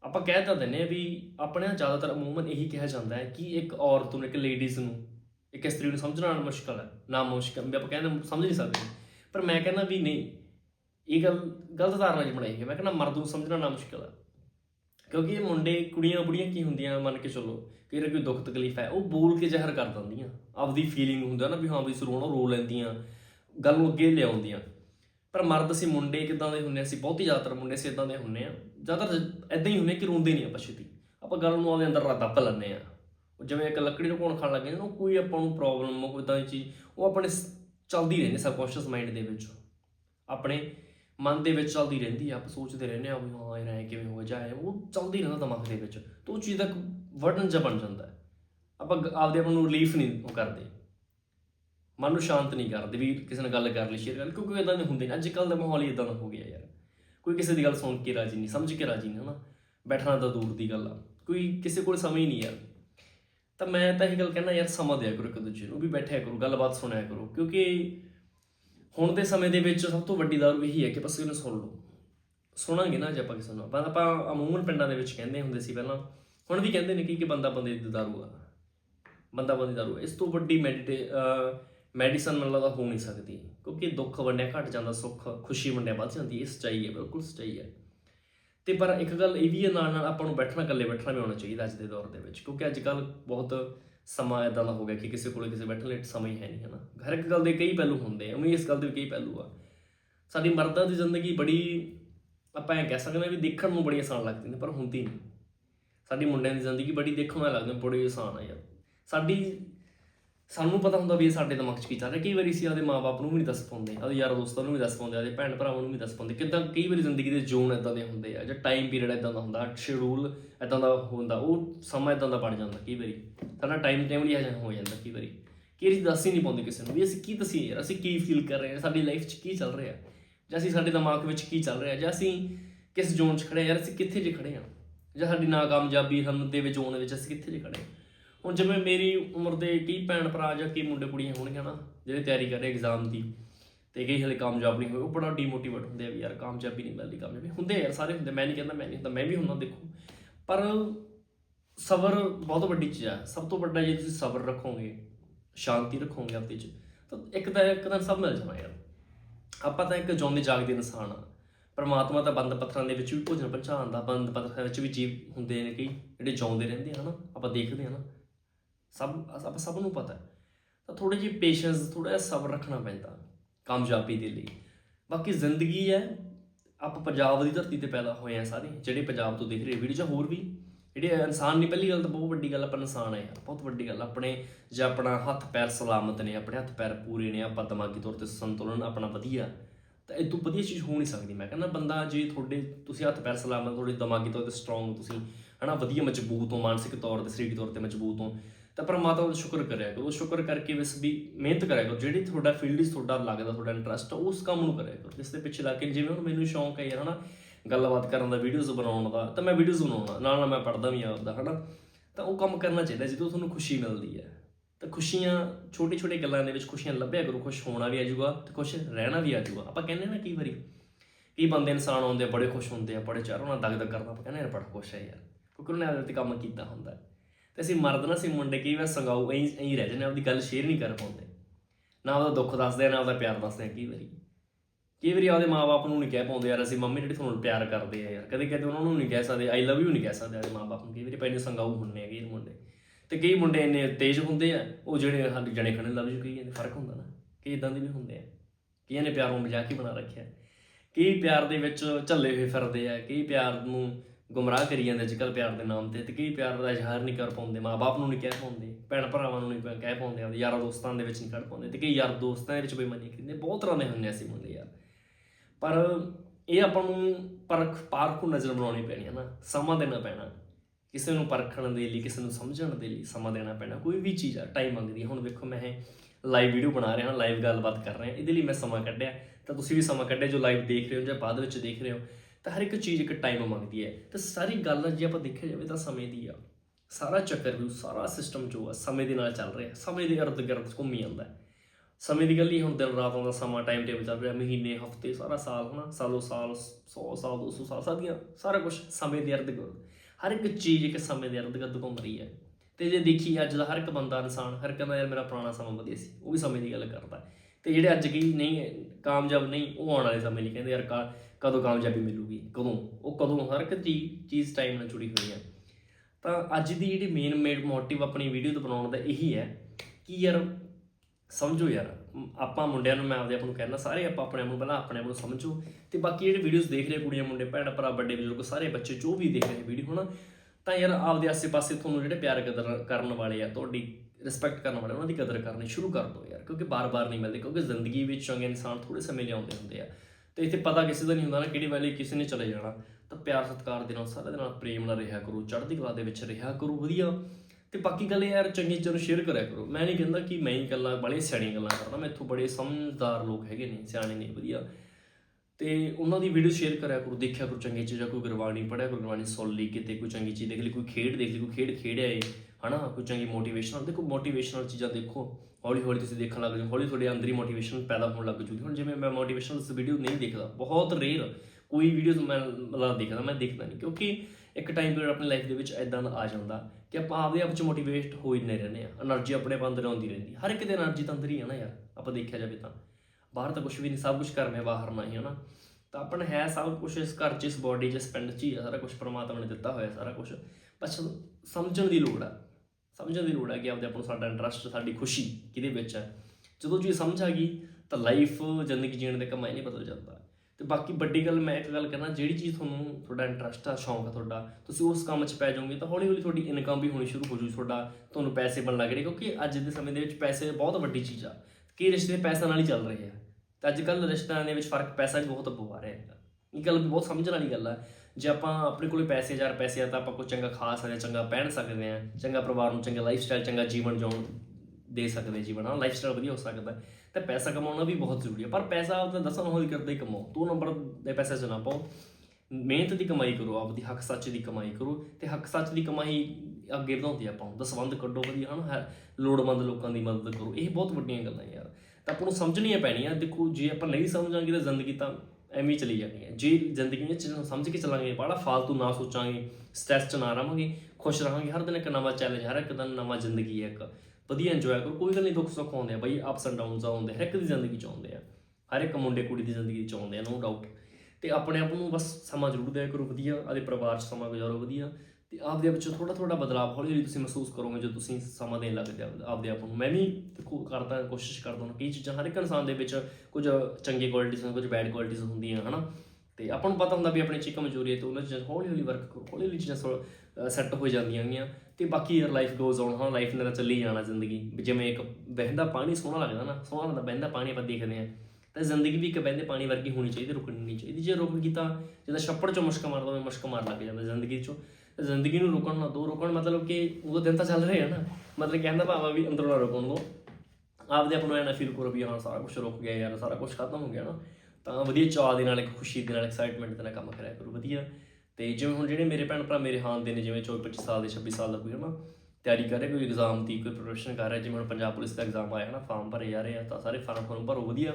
ਆਪਾਂ ਕਹਿ ਤਾਂ ਦਿੰਦੇ ਆ ਵੀ ਆਪਣੇ ਜ਼ਿਆਦਾਤਰ ਅਮੂਮਨ ਇਹੀ ਕਿਹਾ ਜਾਂਦਾ ਹੈ ਕਿ ਇੱਕ ਔਰਤ ਨੂੰ, ਇੱਕ ਲੇਡੀਜ਼ ਨੂੰ, ਇੱਕ ਇਸਤਰੀ ਨੂੰ ਸਮਝਣਾ ਮੁਸ਼ਕਲ ਹੈ ਨਾ ਮੁਸ਼ਕਲ ਵੀ ਆਪਾਂ ਕਹਿੰਦੇ ਸਮਝ ਨਹੀਂ ਸਕਦੇ। ਪਰ ਮੈਂ ਕਹਿੰਦਾ ਵੀ ਨਹੀਂ, ਇਹ ਗੱਲ ਗਲਤ ਧਾਰਨਾ ਜੀ ਬਣਾਈ ਹੈ। ਮੈਂ ਕਹਿੰਦਾ ਮਰਦ ਨੂੰ ਸਮਝਣਾ ਨਾ ਮੁਸ਼ਕਲ ਹੈ। ਕਿਉਂਕਿ ਇਹ ਮੁੰਡੇ, ਕੁੜੀਆਂ ਬੁੜੀਆਂ ਕੀ ਹੁੰਦੀਆਂ ਮੰਨ ਕੇ ਚੱਲੋ, ਕਿ ਇਹਨਾਂ ਕੋਈ ਦੁੱਖ ਤਕਲੀਫ ਹੈ, ਉਹ ਬੋਲ ਕੇ ਜ਼ਹਿਰ ਕਰ ਦਿੰਦੀਆਂ। ਆਪਦੀ ਫੀਲਿੰਗ ਹੁੰਦਾ ਨਾ ਵੀ ਹਾਂ ਵੀ ਸਰੋਣਾ ਰੋ ਲੈਂਦੀਆਂ, ਗੱਲ ਨੂੰ ਅੱਗੇ ਲਿਆਉਂਦੀਆਂ। ਪਰ ਮਰਦ ਅਸੀਂ ਮੁੰਡੇ ਕਿਦਾਂ ਦੇ ਹੁੰਨੇ ਅਸੀਂ ਬਹੁਤੀ ਜ਼ਿਆਦਾਤਰ ਮੁੰਡੇ ਅਸੀਂ ਇਦਾਂ ਦੇ ਹੁੰਨੇ ਆ। ਜ਼ਿਆਦਾਤਰ ਇਦਾਂ ਹੀ ਹੁੰਨੇ ਕਿ ਰੋਂਦੇ ਨਹੀਂ ਆਪਾਂ ਛੇਤੀ। ਆਪਾਂ ਗੱਲ ਨੂੰ ਆਪਦੇ ਅੰਦਰ ਰੱਦ ਲੈਂਦੇ ਆ। ਜਿਵੇਂ ਇੱਕ ਲੱਕੜੀ ਨੂੰ ਕੋਣ ਖਾਣ ਲੱਗੇ ਨਾ ਉਹ ਕੋਈ ਆਪਾਂ ਨੂੰ ਪ੍ਰੋਬਲਮ ਕੋਈ ਇਦਾਂ ਦੀ ਚੀਜ਼, ਉਹ ਆਪਣੇ ਚੱਲਦੀ ਰਹਿੰਦੀ ਸਬਕੌਂਸ਼ੀਅਸ ਮਾਈਂਡ ਦੇ ਵਿੱਚ। ਆਪਣੇ ਮਨ ਦੇ ਵਿੱਚ ਚੱਲਦੀ ਰਹਿੰਦੀ ਆ, ਆਪਾਂ ਸੋਚਦੇ ਰਹਿੰਦੇ ਆ ਵੀ ਹਾਂ ਇਹ ਐ ਕਿਵੇਂ ਹੋ ਜਾਏ ਉਹ ਚੱਲਦੀ ਰਹਿੰਦਾ ਦਿਮਾਗ ਦੇ ਵਿੱਚ। ਤੇ ਉਹ ਚੀਜ਼ ਦਾ ਵਰਡਨ ਜਿਹਾ ਬਣ ਜਾਂਦਾ ਆਪਾਂ ਆਪਦੇ ਆਪ ਨੂੰ ਰਿਲੀਫ ਨਹੀਂ ਉਹ ਕਰਦੇ। ਮਨ ਨੂੰ ਸ਼ਾਂਤ ਨਹੀਂ ਕਰਦੇ ਵੀ ਕਿਸੇ ਨਾਲ ਗੱਲ ਕਰ ਲਈ ਸ਼ੇਅਰ ਕਰ ਲਈ, ਕਿਉਂਕਿ ਇਦਾਂ ਦੇ ਹੁੰਦੇ ਨੇ। ਅੱਜ ਕੱਲ ਦਾ ਮਾਹੌਲ ਹੀ ਇਦਾਂ ਦਾ ਹੋ ਗਿਆ ਯਾਰ। ਕੋਈ ਕਿਸੇ ਦੀ ਗੱਲ ਸੁਣ ਕੇ ਰਾਜੀ ਨਹੀਂ ਸਮਝ ਕੇ ਰਾਜੀ ਨਹੀਂ ਹਨਾ? ਬੈਠਣਾ ਤਾਂ ਦੂਰ ਦੀ ਗੱਲ ਆ। ਕੋਈ ਕਿਸੇ ਕੋਲ ਸਮਾਂ ਹੀ ਨਹੀਂ ਯਾਰ। ਤਾਂ ਮੈਂ ਤਾਂ ਇਹ ਗੱਲ ਕਹਿਣਾ ਯਾਰ ਸਮਾਂ ਦਿਆ ਕਰੋ ਇੱਕ ਦੂਜੇ ਨੂੰ ਵੀ ਬੈਠਿਆ ਕਰੋ ਗੱਲਬਾਤ ਸੁਣਿਆ ਕਰੋ। ਕਿਉਂਕਿ ਹੁਣ ਦੇ ਸਮੇਂ ਦੇ ਵਿੱਚ ਸਭ ਤੋਂ ਵੱਡੀ ਦਾਰੂ ਇਹੀ ਹੈ ਕਿ ਬਸ ਇਹਨੂੰ ਸੁਣ ਲਓ। ਸੁਣਾਂਗੇ ਨਾ ਜੇ ਆਪਾਂ ਕਿਸੇ ਨੂੰ। ਆਪਾਂ ਆਪਾਂ ਅਮੂਮਨ ਪਿੰਡਾਂ ਦੇ ਵਿੱਚ ਕਹਿੰਦੇ ਹੁੰਦੇ ਸੀ ਪਹਿਲਾਂ। ਹੁਣ ਵੀ ਕਹਿੰਦੇ ਨੇ ਕਿ ਕਿ ਬੰਦਾ ਬੰਦੇ ਦੀ ਦਾਰੂ ਆ। ਬੰਦਾ ਬੰਦੇ ਦਾਰੂ ਇਸ ਤੋਂ ਵੱਡੀ ਮੈਡੀਟੇ ਮੈਡੀਸਨ ਮੈਨੂੰ ਲੱਗਦਾ ਹੋ ਨਹੀਂ ਸਕਦੀ, ਕਿਉਂਕਿ ਦੁੱਖ ਵੰਡਿਆ, ਘਟ ਜਾਂਦਾ, ਸੁੱਖ, ਖੁਸ਼ੀ ਵੰਡਿਆ, ਵੱਧ ਜਾਂਦੀ ਇਹ ਸੱਚਾਈ ਹੈ, ਬਿਲਕੁਲ ਸੱਚਾਈ ਹੈ। ਤੇ ਪਰ ਇੱਕ ਗੱਲ ਇਹ ਵੀ ਹੈ, ਨਾਲ ਨਾਲ ਆਪਾਂ ਨੂੰ ਬੈਠਣਾ, ਇਕੱਲੇ ਬੈਠਣਾ ਵੀ ਆਉਣਾ ਚਾਹੀਦਾ ਅੱਜ ਦੇ ਦੌਰ ਦੇ ਵਿੱਚ, ਕਿਉਂਕਿ ਅੱਜ ਕੱਲ ਬਹੁਤ ਸਮਾਂ ਇਦਾਂ ਦਾ ਹੋ ਗਿਆ ਕਿ ਕਿਸੇ ਕੋਲੇ ਕਿਸੇ ਬੈਠਣ ਲਈ ਸਮਾਂ ਹੀ ਹੈ ਨਹੀਂ, ਹਨਾ। ਹਰ ਇੱਕ ਗੱਲ ਦੇ ਕਈ ਪਹਿਲੂ ਹੁੰਦੇ ਆ, ਉਵੇਂ ਇਸ ਗੱਲ ਦੇ ਵੀ ਕਈ ਪਹਿਲੂ ਆ। ਸਾਡੀ ਮਰਦਾਂ ਦੀ ਜ਼ਿੰਦਗੀ ਬੜੀ, ਆਪਾਂ ਇਹ ਕਹਿ ਸਕਦੇ ਹਾਂ ਵੀ ਦੇਖਣ ਨੂੰ ਬੜੀ ਆਸਾਨ ਲੱਗਦੀ ਨੇ, ਪਰ ਹੁੰਦੀ ਨਹੀਂ। ਸਾਡੀ ਮੁੰਡਿਆਂ ਦੀ ਜ਼ਿੰਦਗੀ ਬੜੀ ਦੇਖਣ ਨੂੰ ਲੱਗਦੀ, ਬੜੀ ਆਸਾਨ ਆ ਯਾਰ। ਸਾਡੀ ਸਾਨੂੰ ਪਤਾ ਹੁੰਦਾ ਵੀ ਇਹ ਸਾਡੇ ਦਿਮਾਗ 'ਚ ਕੀ ਚੱਲ ਰਿਹਾ। ਕਈ ਵਾਰੀ ਅਸੀਂ ਆਪਦੇ ਮਾਪੇ ਨੂੰ ਵੀ ਨਹੀਂ ਦੱਸ ਪਾਉਂਦੇ, ਆਪਦੇ ਯਾਰ ਦੋਸਤਾਂ ਨੂੰ ਵੀ ਦੱਸ ਪਾਉਂਦੇ, ਆਪਦੇ ਭੈਣ ਭਰਾਵਾਂ ਨੂੰ ਵੀ ਦੱਸ ਪਾਉਂਦੇ। ਕਿਦਾਂ ਕਈ ਵਾਰੀ ਜ਼ਿੰਦਗੀ ਦੇ ਜ਼ੋਨ ਇਦਾਂ ਦੇ ਹੁੰਦੇ ਆ ਜਾਂ ਟਾਈਮ ਪੀਰੀਅਡ ਇਦਾਂ ਦਾ ਹੁੰਦਾ ਸ਼ਡਿਊਲ ਇਦਾਂ ਦਾ ਹੁੰਦਾ, ਉਹ ਸਮਾਂ ਇਦਾਂ ਦਾ ਬਣ ਜਾਂਦਾ ਕਈ ਵਾਰੀ। ਸਾਡਾ ਟਾਈਮ ਟਾਈਮ ਹੀ ਹਜਾ ਹੋ ਜਾਂਦਾ ਕਈ ਵਾਰੀ। ਕਿ ਅਸੀਂ ਦੱਸ ਹੀ ਨਹੀਂ ਪਾਉਂਦੇ ਕਿਸੇ ਨੂੰ ਵੀ ਅਸੀਂ ਕੀ ਦਸੀਏ ਯਾਰ, ਅਸੀਂ ਕੀ ਫੀਲ ਕਰ ਰਹੇ ਹਾਂ, ਸਾਡੀ ਲਾਈਫ 'ਚ ਕੀ ਚੱਲ ਰਿਹਾ? ਜਾਂ ਅਸੀਂ ਸਾਡੇ ਦਿਮਾਗ ਵਿੱਚ ਕੀ ਚੱਲ ਰਿਹਾ? ਜਾਂ ਅਸੀਂ ਕਿਸ ਜ਼ੋਨ 'ਚ ਖੜੇ ਹਾਂ? ਯਾਰ ਅਸੀਂ ਕਿੱਥੇ ਜੇ ਖੜੇ ਹਾਂ? ਜਾਂ ਸਾਡੀ ਨਾਕਾਮਯਾਬੀ ਹਮ ਦੇ ਵਿੱਚ ਜ਼ੋਨ ਵਿੱਚ ਅਸੀਂ ਕਿੱਥੇ ਜੇ ਖੜੇ ਹਾਂ? ਹੁਣ ਜਿਵੇਂ ਮੇਰੀ ਉਮਰ ਦੇ ਕਈ ਭੈਣ ਭਰਾ ਜਾਂ ਕਈ ਮੁੰਡੇ ਕੁੜੀਆਂ ਹੋਣਗੀਆਂ ਨਾ, ਜਿਹੜੇ ਤਿਆਰੀ ਕਰ ਰਹੇ ਐਗਜ਼ਾਮ ਦੀ, ਤੇ ਕਈ ਹਲੇ ਕਾਮਯਾਬ ਨਹੀਂ ਹੋਏ, ਉਹ ਬੜਾ ਡੀਮੋਟੀਵੇਟ ਹੁੰਦੇ ਆ ਵੀ ਯਾਰ ਕਾਮਯਾਬੀ ਨਹੀਂ ਮਿਲਦੀ, ਕਾਮਯਾਬੀ ਹੁੰਦੇ ਯਾਰ, ਸਾਰੇ ਹੁੰਦੇ, ਮੈਂ ਨਹੀਂ ਕਹਿੰਦਾ, ਮੈਂ ਨਹੀਂ ਹੁੰਦਾ ਮੈਂ ਵੀ ਹੁੰਦਾ, ਦੇਖੋ। ਪਰ ਸਬਰ ਬਹੁਤ ਵੱਡੀ ਚੀਜ਼ ਆ, ਸਭ ਤੋਂ ਵੱਡਾ ਜੇ ਤੁਸੀਂ ਸਬਰ ਰੱਖੋਗੇ, ਸ਼ਾਂਤੀ ਰੱਖੋਗੇ ਆਪਦੇ ਚ, ਤਾਂ ਇੱਕ ਤਾਂ, ਇੱਕ ਦਿਨ ਸਭ ਮਿਲ ਜਾਣਾ ਯਾਰ। ਆਪਾਂ ਤਾਂ ਇੱਕ ਜਿਉਂਦੇ ਜਾਗਦੇ ਇਨਸਾਨ ਆ। ਪਰਮਾਤਮਾ ਤਾਂ ਬੰਦ ਪੱਥਰਾਂ ਦੇ ਵਿੱਚ ਵੀ ਭੋਜਨ ਪਹੁੰਚਾਉਂਦਾ, ਬੰਦ ਪੱਥਰਾਂ ਵਿੱਚ ਵੀ ਜੀਵ ਹੁੰਦੇ ਨੇ ਕਈ, ਜਿਹੜੇ ਜਿਉਂਦੇ ਰਹਿੰਦੇ ਆ ਹਨਾ ਆਪਾਂ ਦੇਖਦੇ ਹਾਂ ਨਾ। ਸਭ, ਆਪਾਂ ਸਭ ਨੂੰ ਪਤਾ ਹੈ। ਤਾਂ ਥੋੜੀ ਜਿਹੀ ਪੇਸ਼ੈਂਸ ਥੋੜਾ ਜਿਹਾ ਸਬਰ ਰੱਖਣਾ ਪੈਂਦਾ ਕਾਮਯਾਬੀ ਦੇ ਲਈ। ਬਾਕੀ ਜ਼ਿੰਦਗੀ ਹੈ, ਆਪਾਂ ਪੰਜਾਬ ਦੀ ਧਰਤੀ ਤੇ ਪੈਦਾ ਹੋਏ ਆ ਸਾਰੇ, ਜਿਹੜੇ ਪੰਜਾਬ ਤੋਂ ਦੇਖ ਰਹੇ ਵੀਡੀਓ ਜਾਂ ਹੋਰ ਵੀ। ਜਿਹੜੇ ਇਨਸਾਨ ਨਹੀਂ ਪਹਿਲੀ ਗੱਲ ਤਾਂ ਬਹੁਤ ਵੱਡੀ ਗੱਲ, ਆਪਾਂ ਇਨਸਾਨ ਆ ਯਾਰ ਬਹੁਤ ਵੱਡੀ ਗੱਲ। ਆਪਣੇ ਜੇ ਆਪਣਾ ਹੱਥ ਪੈਰ ਸਲਾਮਤ ਨੇ, ਆਪਣੇ ਹੱਥ ਪੈਰ ਪੂਰੇ ਨੇ, ਆਪਾਂ ਦਿਮਾਗੀ ਤੌਰ ਤੇ ਸੰਤੁਲਨ ਆਪਣਾ ਵਧੀਆ। ਤਾਂ ਇਹ ਤੋਂ ਵਧੀਆ ਚੀਜ਼ ਹੋ ਨਹੀਂ ਸਕਦੀ। ਮੈਂ ਕਹਿੰਦਾ ਬੰਦਾ ਜੇ ਤੁਹਾਡੇ, ਤੁਸੀਂ ਹੱਥ ਪੈਰ ਸਲਾਮਤ, ਤੁਹਾਡੇ ਦਿਮਾਗੀ ਤੌਰ ਤੇ ਸਟਰੋਂਗ ਤੁਸੀਂ ਹਨਾ ਵਧੀਆ ਮਜ਼ਬੂਤ ਹੋ, ਮਾਨਸਿਕ ਤੌਰ ਤੇ, ਸਰੀਰਕ ਤੌਰ ਤੇ ਮਜ਼ਬੂਤ ਹੋ ਤਾਂ ਪਰਮਾਤਮਾ ਦਾ ਸ਼ੁਕਰ ਕਰਿਆ ਕਰੋ, ਸ਼ੁਕਰ ਕਰਕੇ ਬਸ ਵੀ ਮਿਹਨਤ ਕਰਿਆ ਕਰੋ। ਜਿਹੜੀ ਤੁਹਾਡਾ ਫੀਲਡ ਇਸ ਤੁਹਾਡਾ ਲੱਗਦਾ, ਤੁਹਾਡਾ ਇੰਟਰਸਟ ਉਸ ਕੰਮ ਨੂੰ ਕਰਿਆ ਕਰੋ। ਜਿਸ ਦੇ ਪਿੱਛੇ ਲੱਗ ਕੇ ਜਿਵੇਂ ਹੁਣ ਮੈਨੂੰ ਸ਼ੌਂਕ ਹੈ ਯਾਰ, ਹਨਾ, ਗੱਲਬਾਤ ਕਰਨ ਦਾ ਵੀਡੀਓਜ਼ ਬਣਾਉਣ ਦਾ, ਤਾਂ ਮੈਂ ਵੀਡੀਓਜ਼ ਬਣਾਉਣਾ, ਨਾਲ ਨਾਲ ਮੈਂ ਪੜ੍ਹਦਾ ਵੀ ਆਪਦਾ, ਹਨਾ। ਤਾਂ ਉਹ ਕੰਮ ਕਰਨਾ ਚਾਹੀਦਾ, ਜਦੋਂ ਤੁਹਾਨੂੰ ਖੁਸ਼ੀ ਮਿਲਦੀ ਹੈ। ਤਾਂ ਖੁਸ਼ੀਆਂ ਛੋਟੀ ਛੋਟੀ ਗੱਲਾਂ ਦੇ ਵਿੱਚ ਖੁਸ਼ੀਆਂ ਲੱਭਿਆ ਕਰੋ, ਖੁਸ਼ ਹੋਣਾ ਵੀ ਆ ਜਾਊਗਾ ਤੇ ਖੁਸ਼ ਰਹਿਣਾ ਵੀ ਆ ਆਜੂਗਾ ਆਪਾਂ ਕਹਿੰਦੇ ਨਾ ਕਈ ਵਾਰੀ, ਕਈ ਬੰਦੇ ਇਨਸਾਨ ਹੁੰਦੇ ਆ, ਬੜੇ ਖੁਸ਼ ਹੁੰਦੇ ਆ, ਬੜੇ ਚਾਰ ਉਹਨਾਂ ਦਗ ਦਗ ਕਰਦਾ ਆਪਾਂ ਕਹਿੰਦੇ ਯਾਰ ਬੜਾ ਖੁਸ਼ ਹੈ ਯਾਰ। ਕਿਉਂਕਿ ਉਹਨੇ ਆਪਦੇ ਤੇ ਕੰਮ ਕੀਤਾ ਹੁੰਦਾ। ਤੇ ਅਸੀਂ ਮਰਦ ਨਾ ਅਸੀਂ ਮੁੰਡੇ ਕਈ ਵਾਰ ਸੰਗਾਉ ਐਂ ਐਂ ਰਹਿ ਜਾਂਦੇ ਆ, ਆਪਦੀ ਗੱਲ ਸ਼ੇਅਰ ਨਹੀਂ ਕਰ ਪਾਉਂਦੇ। ਨਾ ਉਹਦਾ ਦੁੱਖ ਦੱਸਦੇ ਆ ਨਾ ਉਹਦਾ ਪਿਆਰ ਦੱਸਦੇ ਆ ਕਈ ਵਾਰੀ। ਕਈ ਵਾਰੀ ਆਪਦੇ ਮਾਪੇ ਨੂੰ ਨਹੀਂ ਕਹਿ ਪਾਉਂਦੇ ਯਾਰ ਅਸੀਂ ਮੰਮੀ ਜਿਹੜੀ ਤੁਹਾਨੂੰ ਪਿਆਰ ਕਰਦੇ ਆ ਯਾਰ। ਕਦੇ ਕਦੇ ਉਹਨਾਂ ਨੂੰ ਨਹੀਂ ਕਹਿ ਸਕਦੇ ਆਈ ਲਵ ਯੂ ਨਹੀਂ ਕਹਿ ਸਕਦੇ ਆਪਦੇ ਮਾਪੇ ਨੂੰ। ਕਈ ਵਾਰੀ ਪੈਨੇ ਸੰਗਾਉ ਹੁੰਨੇ ਹੈਗੇ ਇਹ ਮੁੰਡੇ। ਤੇ ਕਈ ਮੁੰਡੇ ਇੰਨੇ ਤੇਜ਼ ਹੁੰਦੇ ਆ ਉਹ ਜਿਹੜੇ ਸਾਡੇ ਜਣੇ ਖਣੇ ਲਵ ਯੂ ਕਹੀ ਜਾਂਦੇ ਫ਼ਰਕ ਹੁੰਦਾ ਨਾ। ਕਿ ਇਦਾਂ ਦੇ ਵੀ ਹੁੰਦੇ ਆ। ਕਈਆਂ ਨੇ ਪਿਆਰ ਨੂੰ ਮਜ਼ਾਕ ਹੀ ਬਣਾ ਰੱਖਿਆ। ਕਈ ਪਿਆਰ ਦੇ ਵਿੱਚ ਝੱਲੇ ਹੋਏ ਫਿਰਦੇ ਆ ਕਈ ਪਿਆਰ ਨੂੰ ਗੁੰਮਰਾਹ ਕਰੀ ਜਾਂਦੇ ਅੱਜਕੱਲ ਪਿਆਰ ਦੇ ਨਾਮ ਤੇ ਤੇ ਕਈ ਪਿਆਰ ਦਾ ਇਜ਼ਹਾਰ ਨਹੀਂ ਕਰ ਪਾਉਂਦੇ ਮਾਪੇ ਨੂੰ ਨਹੀਂ ਕਹਿ ਪਾਉਂਦੇ, ਭੈਣ ਭਰਾਵਾਂ ਨੂੰ ਨਹੀਂ ਕਹਿ ਪਾਉਂਦੇ, ਆਪਦੇ ਯਾਰਾਂ ਦੋਸਤਾਂ ਦੇ ਵਿੱਚ ਨਹੀਂ ਕੱਢ ਪਾਉਂਦੇ, ਤੇ ਕਈ ਯਾਰ ਦੋਸਤਾਂ ਦੇ ਵਿੱਚ ਬੇਈਮਾਨੀ ਕਰਦੇ ਬਹੁਤ ਤਰ੍ਹਾਂ ਦੇ ਹੁੰਦੇ ਅਸੀਂ ਮੁੰਡੇ ਯਾਰ। ਪਰ ਇਹ ਆਪਾਂ ਨੂੰ ਪਰਖ ਪਾਰਖ ਨੂੰ ਨਜ਼ਰ ਬਣਾਉਣੀ ਪੈਣੀ ਹੈ ਨਾ, ਸਮਾਂ ਦੇਣਾ ਪੈਣਾ, ਕਿਸੇ ਨੂੰ ਪਰਖਣ ਦੇ ਲਈ, ਕਿਸੇ ਨੂੰ ਸਮਝਣ ਦੇ ਲਈ ਸਮਾਂ ਦੇਣਾ ਪੈਣਾ, ਕੋਈ ਵੀ ਚੀਜ਼ ਆ ਟਾਈਮ ਮੰਗਦੀ ਹੈ ਹੁਣ ਵੇਖੋ ਮੈਂ ਲਾਈਵ ਵੀਡੀਓ ਬਣਾ ਰਿਹਾ ਹਾਂ ਲਾਈਵ ਗੱਲਬਾਤ ਕਰ ਰਿਹਾ, ਇਹਦੇ ਲਈ ਮੈਂ ਸਮਾਂ ਕੱਢਿਆ, ਤਾਂ ਤੁਸੀਂ ਵੀ ਸਮਾਂ ਕੱਢਿਆ, ਜੋ ਲਾਈਵ ਦੇਖ ਰਹੇ ਹੋ ਜਾਂ ਬਾਅਦ ਵਿੱਚ ਦੇਖ ਰਹੇ ਹੋ। ਤਾਂ ਹਰ ਇੱਕ ਚੀਜ਼ ਇੱਕ ਟਾਈਮ ਮੰਗਦੀ ਹੈ। ਤੇ ਸਾਰੀ ਗੱਲ ਜੇ ਆਪਾਂ ਦੇਖਿਆ ਜਾਵੇ ਤਾਂ ਸਮੇਂ ਦੀ ਆ। ਸਾਰਾ ਚੱਕਰ ਵੀ, ਸਾਰਾ ਸਿਸਟਮ ਜੋ ਆ, ਸਮੇਂ ਦੇ ਨਾਲ ਚੱਲ ਰਿਹਾ। ਸਮੇਂ ਦੇ ਇਰਦ ਗਿਰਦ ਘੁੰਮੀ ਜਾਂਦਾ ਸਮੇਂ ਦੀ ਗੱਲ ਹੀ ਹੁਣ ਦਿਨ ਰਾਤ ਆਉਂਦਾ, ਸਮਾਂ ਟਾਈਮ ਟੇਬਲ ਚੱਲ ਰਿਹਾ, ਮਹੀਨੇ, ਹਫ਼ਤੇ, ਸਾਰਾ ਸਾਲ, ਹਨਾ? ਸਾਲੋ ਸਾਲ 100 ਸਾਲ 200 ਸਾਲ ਸਾਦੀਆਂ ਸਾਰਾ ਕੁਝ ਸਮੇਂ ਦੇ ਇਰਦ ਗਿਰਦ ਹਰ ਇੱਕ ਚੀਜ਼ ਇੱਕ ਸਮੇਂ ਦੇ ਇਰਦ ਗਿਰਦ ਘੁੰਮ ਰਹੀ ਹੈ। ਤੇ ਜੇ ਦੇਖੀ ਅੱਜ ਦਾ ਹਰ ਇੱਕ ਬੰਦਾ ਇਨਸਾਨ, ਹਰ ਕਹਿੰਦਾ ਯਾਰ ਮੇਰਾ ਪੁਰਾਣਾ ਸਮਾਂ ਵਧੀਆ ਸੀ, ਉਹ ਵੀ ਸਮੇਂ ਦੀ ਗੱਲ ਕਰਦਾ। ਹੈ। ਤੇ ਜਿਹੜੇ ਅੱਜ ਕੀ ਨਹੀਂ, ਕਾਮਯਾਬ ਨਹੀਂ, ਉਹ ਆਉਣ ਵਾਲੇ ਸਮੇਂ ਲਈ ਕਹਿੰਦੇ ਯਾਰ ਕਾ- ਕਦੋਂ ਕਾਮਯਾਬੀ ਮਿਲੂਗੀ, ਕਦੋਂ, ਉਹ ਕਦੋਂ, ਹਰ ਇੱਕ ਚੀਜ਼ ਚੀਜ਼ ਟਾਈਮ ਨਾਲ ਜੁੜੀ ਹੋਈ ਹੈ ਤਾਂ ਅੱਜ ਦੀ ਜਿਹੜੀ ਮੇਨ ਮੇਡ ਮੋਟਿਵ ਆਪਣੀ ਵੀਡੀਓ ਤੋਂ ਬਣਾਉਣ ਦਾ ਇਹੀ ਹੈ ਕਿ ਯਾਰ ਸਮਝੋ ਯਾਰ ਆਪਾਂ ਮੁੰਡਿਆਂ ਨੂੰ ਮੈਂ ਆਪਦੇ ਆਪ ਨੂੰ ਕਹਿਣਾ ਸਾਰੇ ਆਪਾਂ ਆਪਣੇ ਆਪ ਨੂੰ ਪਹਿਲਾਂ ਆਪਣੇ ਆਪ ਨੂੰ ਸਮਝੋ ਤੇ ਬਾਕੀ ਜਿਹੜੇ ਵੀਡੀਓਜ਼ ਦੇਖ ਰਹੇ ਕੁੜੀਆਂ, ਮੁੰਡੇ, ਭੈਣ, ਭਰਾ, ਵੱਡੇ ਬਜ਼ੁਰਗ, ਸਾਰੇ ਬੱਚੇ ਜੋ ਵੀ ਦੇਖ ਰਹੇ ਵੀਡੀਓ ਹਨਾ, ਤਾਂ ਯਾਰ ਆਪਦੇ ਆਸੇ-ਪਾਸੇ ਤੁਹਾਨੂੰ ਜਿਹੜੇ ਪਿਆਰ ਕਦਰ ਕਰਨ ਵਾਲੇ ਆ, ਤੁਹਾਡੀ ਰਿਸਪੈਕਟ ਕਰਨ ਵਾਲੇ ਉਹਨਾਂ ਦੀ ਕਦਰ ਕਰਨੀ ਸ਼ੁਰੂ ਕਰ ਦਿਓ ਯਾਰ, ਕਿਉਂਕਿ ਬਾਰ-ਬਾਰ ਨਹੀਂ ਮਿਲਦੇ, ਕਿਉਂਕਿ ਜ਼ਿੰਦਗੀ ਵਿੱਚ ਚੰਗੇ ਇਨਸਾਨ ਥੋੜੇ ਸਮੇਂ ਲਈ ਆਉਂਦੇ ਹੁੰਦੇ ਆ। ਤੇ ਇੱਥੇ ਪਤਾ ਕਿਸੇ ਦਾ ਨਹੀਂ ਹੁੰਦਾ ਨਾ ਕਿਹੜੀ ਵੇਲੇ ਕਿਸੇ ਨੇ ਚਲੇ ਜਾਣਾ। ਤਾਂ ਪਿਆਰ ਸਤਿਕਾਰ ਦੇ ਨਾਲ, ਸਾਰਿਆਂ ਦੇ ਨਾਲ ਪ੍ਰੇਮ ਨਾਲ ਰਿਹਾ ਕਰੋ, ਚੜ੍ਹਦੀ ਕਲਾ ਦੇ ਵਿੱਚ ਰਿਹਾ ਕਰੋ, ਵਧੀਆ। ਤੇ ਬਾਕੀ ਗੱਲ ਯਾਰ ਚੰਗੀ ਚੀਜ਼ਾਂ ਨੂੰ ਸ਼ੇਅਰ ਕਰਿਆ ਕਰੋ। ਮੈਂ ਨਹੀਂ ਕਹਿੰਦਾ ਕਿ ਮੈਂ ਹੀ ਗੱਲਾਂ ਬੜੇ ਸਿਆਣੀਆਂ ਗੱਲਾਂ ਕਰਦਾ ਮੈਥੋਂ ਬੜੇ ਸਮਝਦਾਰ ਲੋਕ ਹੈਗੇ ਨੇ, ਸਿਆਣੇ ਨੇ, ਵਧੀਆ। ਤੇ ਉਹਨਾਂ ਦੀ ਵੀਡੀਓ ਸ਼ੇਅਰ ਕਰਿਆ ਕਰੋ, ਦੇਖਿਆ ਕਰੋ ਚੰਗੀ ਚੀਜ਼ਾਂ, ਕੋਈ ਗੁਰਬਾਣੀ ਪੜਿਆ ਕੋਈ ਗੁਰਬਾਣੀ ਸੁਣ ਲਈ ਕਿਤੇ, ਕੋਈ ਚੰਗੀ ਚੀਜ਼ ਦੇਖ ਲਈ, ਕੋਈ ਖੇਡ ਦੇਖ ਲਈ, ਕੋਈ ਖੇਡ ਖੇਡਿਆ ਏ। ਹਨਾ, ਕੋਈ ਚੰਗੀ ਮੋਟੀਵੇਸ਼ਨਲ ਦੇਖੋ ਮੋਟੀਵੇਸ਼ਨਲ ਚੀਜ਼ਾਂ ਦੇਖੋ, ਹੌਲੀ ਹੌਲੀ ਤੁਸੀਂ ਦੇਖਣ ਲੱਗ ਜਾਓ, ਹੌਲੀ ਤੁਹਾਡੇ ਅੰਦਰ ਹੀ ਮੋਟੀਵੇਸ਼ਨ ਪੈਦਾ ਹੋਣ ਲੱਗ ਜੂਗੀ। ਹੁਣ ਜਿਵੇਂ ਮੈਂ ਮੋਟੀਵੇਸ਼ਨਲ ਵੀਡੀਓ ਨਹੀਂ ਦੇਖਦਾ, ਬਹੁਤ ਰੇਅਰ ਕੋਈ ਵੀਡੀਓ ਮੈਂ ਮਤਲਬ ਦੇਖਦਾ, ਮੈਂ ਦੇਖਦਾ ਨਹੀਂ, ਕਿਉਂਕਿ ਇੱਕ ਟਾਈਮ ਪੀਰੀਅਡ ਆਪਣੀ ਲਾਈਫ ਦੇ ਵਿੱਚ ਐਦਾਂ ਆ ਜਾਂਦਾ ਕਿ ਆਪਾਂ ਆਪਦੇ ਆਪ ਚ ਮੋਟੀਵੇਟ ਹੋ ਹੀ ਨਹੀਂ ਰਹਿੰਦੇ ਆ એનર્ਜੀ ਆਪਣੇ ਆਪ ਅੰਦਰ ਆਉਂਦੀ ਰਹਿੰਦੀ ਹਰ ਇੱਕ ਦੇ એનર્ਜੀ ਤਾਂ ਅੰਦਰ ਹੀ ਆ ਨਾ ਯਾਰ, ਆਪਾਂ ਦੇਖਿਆ ਜਾਵੇ ਤਾਂ। ਬਾਹਰ ਤਾਂ ਕੁਝ ਵੀ ਨਹੀਂ, ਸਭ ਕੁਝ ਕਰਨੇ ਬਾਹਰ ਨਾ ਹੀ, ਹਨਾ। ਤਾਂ ਆਪਣ ਹੈ ਸਭ ਕੁਝ ਇਸ ਘਰ ਚ, ਇਸ ਬਾਡੀ ਚ ਸਪੈਂਡ ਚ ਹੀ ਆ, ਸਾਰਾ ਕੁਝ ਪਰਮਾਤਮਾ ਨੇ ਦਿੱਤਾ ਹੋਇਆ, ਸਾਰਾ ਕੁਝ ਬਸ ਸਮਝਣ ਦੀ ਲੋੜ ਆ। ਸਮਝਣ ਦੀ ਲੋੜ ਹੈ ਕਿ ਆਪਦੇ ਆਪ ਨੂੰ ਸਾਡਾ ਇੰਟਰਸਟ ਸਾਡੀ ਖੁਸ਼ੀ ਕਿਹਦੇ ਵਿੱਚ ਹੈ। ਜਦੋਂ ਜੀ ਸਮਝ ਆ ਗਈ, ਤਾਂ ਲਾਈਫ ਜ਼ਿੰਦਗੀ ਜੀਣ ਦੇ ਕਮਾਈ ਨਹੀਂ ਬਦਲ ਜਾਂਦਾ। ਤੇ ਬਾਕੀ ਵੱਡੀ ਗੱਲ, ਮੈਂ ਇੱਕ ਗੱਲ ਕਰਨਾ ਜਿਹੜੀ ਚੀਜ਼ ਤੁਹਾਨੂੰ ਤੁਹਾਡਾ ਇੰਟਰਸਟ ਆ, ਸ਼ੌਂਕ ਆ ਤੁਹਾਡਾ, ਤੁਸੀਂ ਉਸ ਕੰਮ 'ਚ ਪੈ ਜਾਓਗੇ, ਤਾਂ ਹੌਲੀ ਹੌਲੀ ਤੁਹਾਡੀ ਇਨਕਮ ਵੀ ਹੋਣੀ ਸ਼ੁਰੂ ਹੋ ਜੂ ਤੁਹਾਡਾ, ਤੁਹਾਨੂੰ ਪੈਸੇ ਬਣਨ ਲੱਗ ਰਹੇ ਕਿਉਂਕਿ ਅੱਜ ਦੇ ਸਮੇਂ ਦੇ ਵਿੱਚ ਪੈਸੇ ਬਹੁਤ ਵੱਡੀ ਚੀਜ਼ ਆ। ਕਈ ਰਿਸ਼ਤੇ ਪੈਸਾ ਨਾਲ ਹੀ ਚੱਲ ਰਹੇ ਆ। ਤੇ ਅੱਜ ਕੱਲ੍ਹ ਰਿਸ਼ਤਿਆਂ ਦੇ ਵਿੱਚ ਫ਼ਰਕ ਪੈਸਾ ਵੀ ਬਹੁਤ ਪਵਾ ਰਿਹਾ ਹੈ ਇਹ ਗੱਲ ਵੀ ਬਹੁਤ ਸਮਝਣ ਵਾਲੀ ਗੱਲ ਆ। ਜੇ ਆਪਾਂ ਆਪਣੇ ਕੋਲੇ ਪੈਸੇ ਹਜ਼ਾਰ ਪੈਸੇ ਆ ਤਾਂ ਆਪਾਂ ਕੋਈ ਚੰਗਾ ਖਾ ਸਕਦੇ ਹਾਂ ਚੰਗਾ ਪਹਿਨ ਸਕਦੇ ਆ, ਚੰਗਾ ਪਰਿਵਾਰ ਨੂੰ ਚੰਗਾ ਲਾਈਫ ਸਟਾਈਲ ਚੰਗਾ ਜੀਵਨ ਜਿਉਣ ਦੇ ਸਕਦੇ ਜੀਵਨ ਆ ਲਾਈਫ ਸਟਾਈਲ ਵਧੀਆ ਹੋ ਸਕਦਾ। ਤਾਂ ਪੈਸਾ ਕਮਾਉਣਾ ਵੀ ਬਹੁਤ ਜ਼ਰੂਰੀ ਹੈ ਪਰ ਪੈਸਾ ਆਪਦਾ ਦਸਾਂ ਹੋਈ ਕਰਦੇ ਹੀ ਕਮਾਓ। ਦੋ ਨੰਬਰ ਦੇ ਪੈਸੇ ਚ ਨਾ ਪਾਓ। ਮਿਹਨਤ ਦੀ ਕਮਾਈ ਕਰੋ, ਆਪਦੀ ਹੱਕ ਸੱਚ ਦੀ ਕਮਾਈ ਕਰੋ। ਤੇ ਹੱਕ ਸੱਚ ਦੀ ਕਮਾਈ ਅੱਗੇ ਵਧਾਉਂਦੀ ਆ ਆਪਾਂ ਨੂੰ। ਦਸਵੰਧ ਕੱਢੋ ਵਧੀਆ, ਹਨਾ, ਹੈ- ਲੋੜਵੰਦ ਲੋਕਾਂ ਦੀ ਮਦਦ ਕਰੋ। ਇਹ ਬਹੁਤ ਵੱਡੀਆਂ ਗੱਲਾਂ ਯਾਰ। ਤਾਂ ਆਪਾਂ ਨੂੰ ਸਮਝਣੀਆਂ ਪੈਣੀਆਂ। ਦੇਖੋ, ਜੇ ਆਪਾਂ ਨਹੀਂ ਸਮਝਾਂਗੇ ਤਾਂ ਜ਼ਿੰਦਗੀ ਤਾਂ ਐਵੇਂ ਚਲੀ ਜਾਣੀ ਹੈ। ਜੇ ਜ਼ਿੰਦਗੀ ਵਿੱਚ ਸਮਝ ਕੇ ਚੱਲਾਂਗੇ, ਬਾਹਲਾ ਫਾਲਤੂ ਨਾ ਸੋਚਾਂਗੇ ਸਟ੍ਰੈਸ ਚ ਨਾ ਰਹਾਂਗੇ, ਖੁਸ਼ ਰਹਾਂਗੇ, ਹਰ ਦਿਨ ਇੱਕ ਨਵਾਂ ਚੈਲੰਜ ਹਰ ਇੱਕ ਦਿਨ ਨਵਾਂ ਜ਼ਿੰਦਗੀ ਹੈ ਇੱਕ। ਵਧੀਆ ਇੰਜੋਏ ਕਰੋ, ਕੋਈ ਗੱਲ ਨਹੀਂ, ਦੁੱਖ ਸੁੱਖ ਆਉਂਦੇ ਆ ਬਈ ਅਪਸ ਐਂਡ ਡਾਊਨਸ ਆਉਂਦੇ ਹਰ ਇੱਕ ਦੀ ਜ਼ਿੰਦਗੀ ਚ ਆਉਂਦੇ ਆ। ਹਰ ਇੱਕ ਮੁੰਡੇ ਕੁੜੀ ਦੀ ਜ਼ਿੰਦਗੀ ਚ ਆਉਂਦੇ ਆ ਨੋ ਡਾਊਟ ਤੇ ਆਪਣੇ ਆਪ ਨੂੰ ਬਸ ਸਮਾਂ ਜ਼ਰੂਰ ਦਿਆ ਕਰੋ, ਵਧੀਆ। ਆਦੇ ਪਰਿਵਾਰ 'ਚ ਸਮਾਂ ਗੁਜ਼ਾਰੋ, ਵਧੀਆ। ਤੇ ਆਪਦੇ ਆਪ ਵਿੱਚ ਥੋੜਾ ਥੋੜਾ ਬਦਲਾਅ ਹੌਲੀ ਹੌਲੀ ਤੁਸੀਂ ਮਹਿਸੂਸ ਕਰੋਗੇ ਜਦੋਂ ਤੁਸੀਂ ਸਮਾਂ ਦੇਣ ਲੱਗਦੇ ਆਪ- ਆਪਦੇ ਆਪ ਨੂੰ। ਮੈਂ ਵੀ ਕਰਦਾ, ਕੋਸ਼ਿਸ਼ ਕਰਦਾ ਹਾਂ ਕਈ ਚੀਜ਼ਾਂ ਹਰ ਇੱਕ ਇਨਸਾਨ ਦੇ ਵਿੱਚ ਕੁਝ ਚੰਗੇ ਕੁਆਲਿਟੀਆਂ ਕੁਝ ਬੈਡ ਕੁਆਲਿਟੀਆਂ ਹੁੰਦੀਆਂ, ਹਨਾ? ਤੇ ਆਪਾਂ ਨੂੰ ਪਤਾ ਹੁੰਦਾ ਵੀ ਆਪਣੇ 'ਚ ਕੀ ਕਮਜ਼ੋਰੀ ਹੈ ਤੇ ਉਹਨਾਂ ਚੀਜ਼ਾਂ 'ਚ ਹੌਲੀ ਹੌਲੀ ਵਰਕ ਹੌਲੀ ਹੌਲੀ ਚੀਜ਼ਾਂ ਸੈੱਟ ਹੋ ਜਾਂਦੀਆਂ ਗੀਆਂ ਤੇ ਬਾਕੀ ਯਾਰ ਲਾਈਫ ਗੋਜ਼ ਔਨ ਹਾਂ ਲਾਈਫ ਨੇ ਤਾਂ ਚੱਲੀ ਜਾਣਾ ਜ਼ਿੰਦਗੀ। ਵੀ ਜਿਵੇਂ ਇੱਕ ਵਹਿੰਦਾ ਪਾਣੀ ਸੋਹਣਾ ਲੱਗਦਾ ਨਾ, ਸੋਹਣਾ ਲੱਗਦਾ ਵਹਿੰਦਾ ਪਾਣੀ ਆਪਾਂ ਦੇਖਦੇ ਹਾਂ। ਤਾਂ ਜ਼ਿੰਦਗੀ ਵੀ ਇੱਕ ਵਹਿੰਦੇ ਪਾਣੀ ਵਰਗੀ ਹੋਣੀ ਚਾਹੀਦੀ, ਰੁਕਣੀ ਨਹੀਂ ਚਾਹੀਦੀ। ਜੇ ਰੁਕ ਗਈ ਤਾਂ ਜਿੱਦਾਂ ਛੱਪੜ ਚੋਂ ਮੁਸ਼ਕ ਮਾਰਦਾ ਹੋਵੇ ਮੁਸ਼ਕ ਮਾਰ ਲੱਗ ਜਾਂਦਾ ਜ਼ਿੰਦਗੀ ਚੋਂ। ਜ਼ਿੰਦਗੀ ਨੂੰ ਰੁਕਣ ਨਾ ਦੋ, ਰੁਕਣ ਮਤਲਬ ਕਿ ਉਹ ਦਿਨ ਤਾਂ ਚੱਲ ਰਹੇ ਆ ਨਾ। ਮਤਲਬ ਕਹਿੰਦਾ ਭਾਵਾ ਵੀ ਅੰਦਰੋਂ ਨਾ ਰੁਕਣ ਦੋ। ਆਪਦੇ ਆਪ ਨੂੰ ਐ ਨਾ ਫੀਲ ਕਰੋ ਵੀ ਹਾਂ, ਸਾਰਾ ਕੁਝ ਰੁਕ ਗਿਆ ਯਾਰ, ਸਾਰਾ ਕੁਝ ਖਤਮ ਹੋ ਗਿਆ ਨਾ। ਤਾਂ ਵਧੀਆ ਚਾਅ ਦੇ ਨਾਲ, ਇੱਕ ਖੁਸ਼ੀ ਦੇ ਨਾਲ ਐਕਸਾਈਟਮੈਂਟ ਦੇ ਨਾਲ ਕੰਮ ਕਰਿਆ ਕਰੋ, ਵਧੀਆ। ਤੇ ਜਿਵੇਂ ਹੁਣ ਜਿਹੜੇ ਮੇਰੇ ਭੈਣ ਭਰਾ ਮੇਰੇ ਹਾਂ ਦੇ ਨੇ, ਜਿਵੇਂ 24 25 ਸਾਲ ਦੇ 26 ਸਾਲ ਦਾ ਕੋਈ ਹਨਾ, ਤਿਆਰੀ ਕਰ ਰਿਹਾ, ਕੋਈ ਐਗਜ਼ਾਮ ਦੀ, ਕੋਈ ਪ੍ਰੋਫੈਸ਼ਨ ਕਰ ਰਿਹਾ। ਜਿਵੇਂ ਹੁਣ ਪੰਜਾਬ ਪੁਲਿਸ ਦਾ ਐਗਜ਼ਾਮ ਆਇਆ ਹਨਾ ਫਾਰਮ ਭਰੇ ਜਾ ਰਹੇ ਆ, ਤਾਂ ਸਾਰੇ ਫਾਰਮ ਫਾਰਮ ਭਰੋ, ਵਧੀਆ।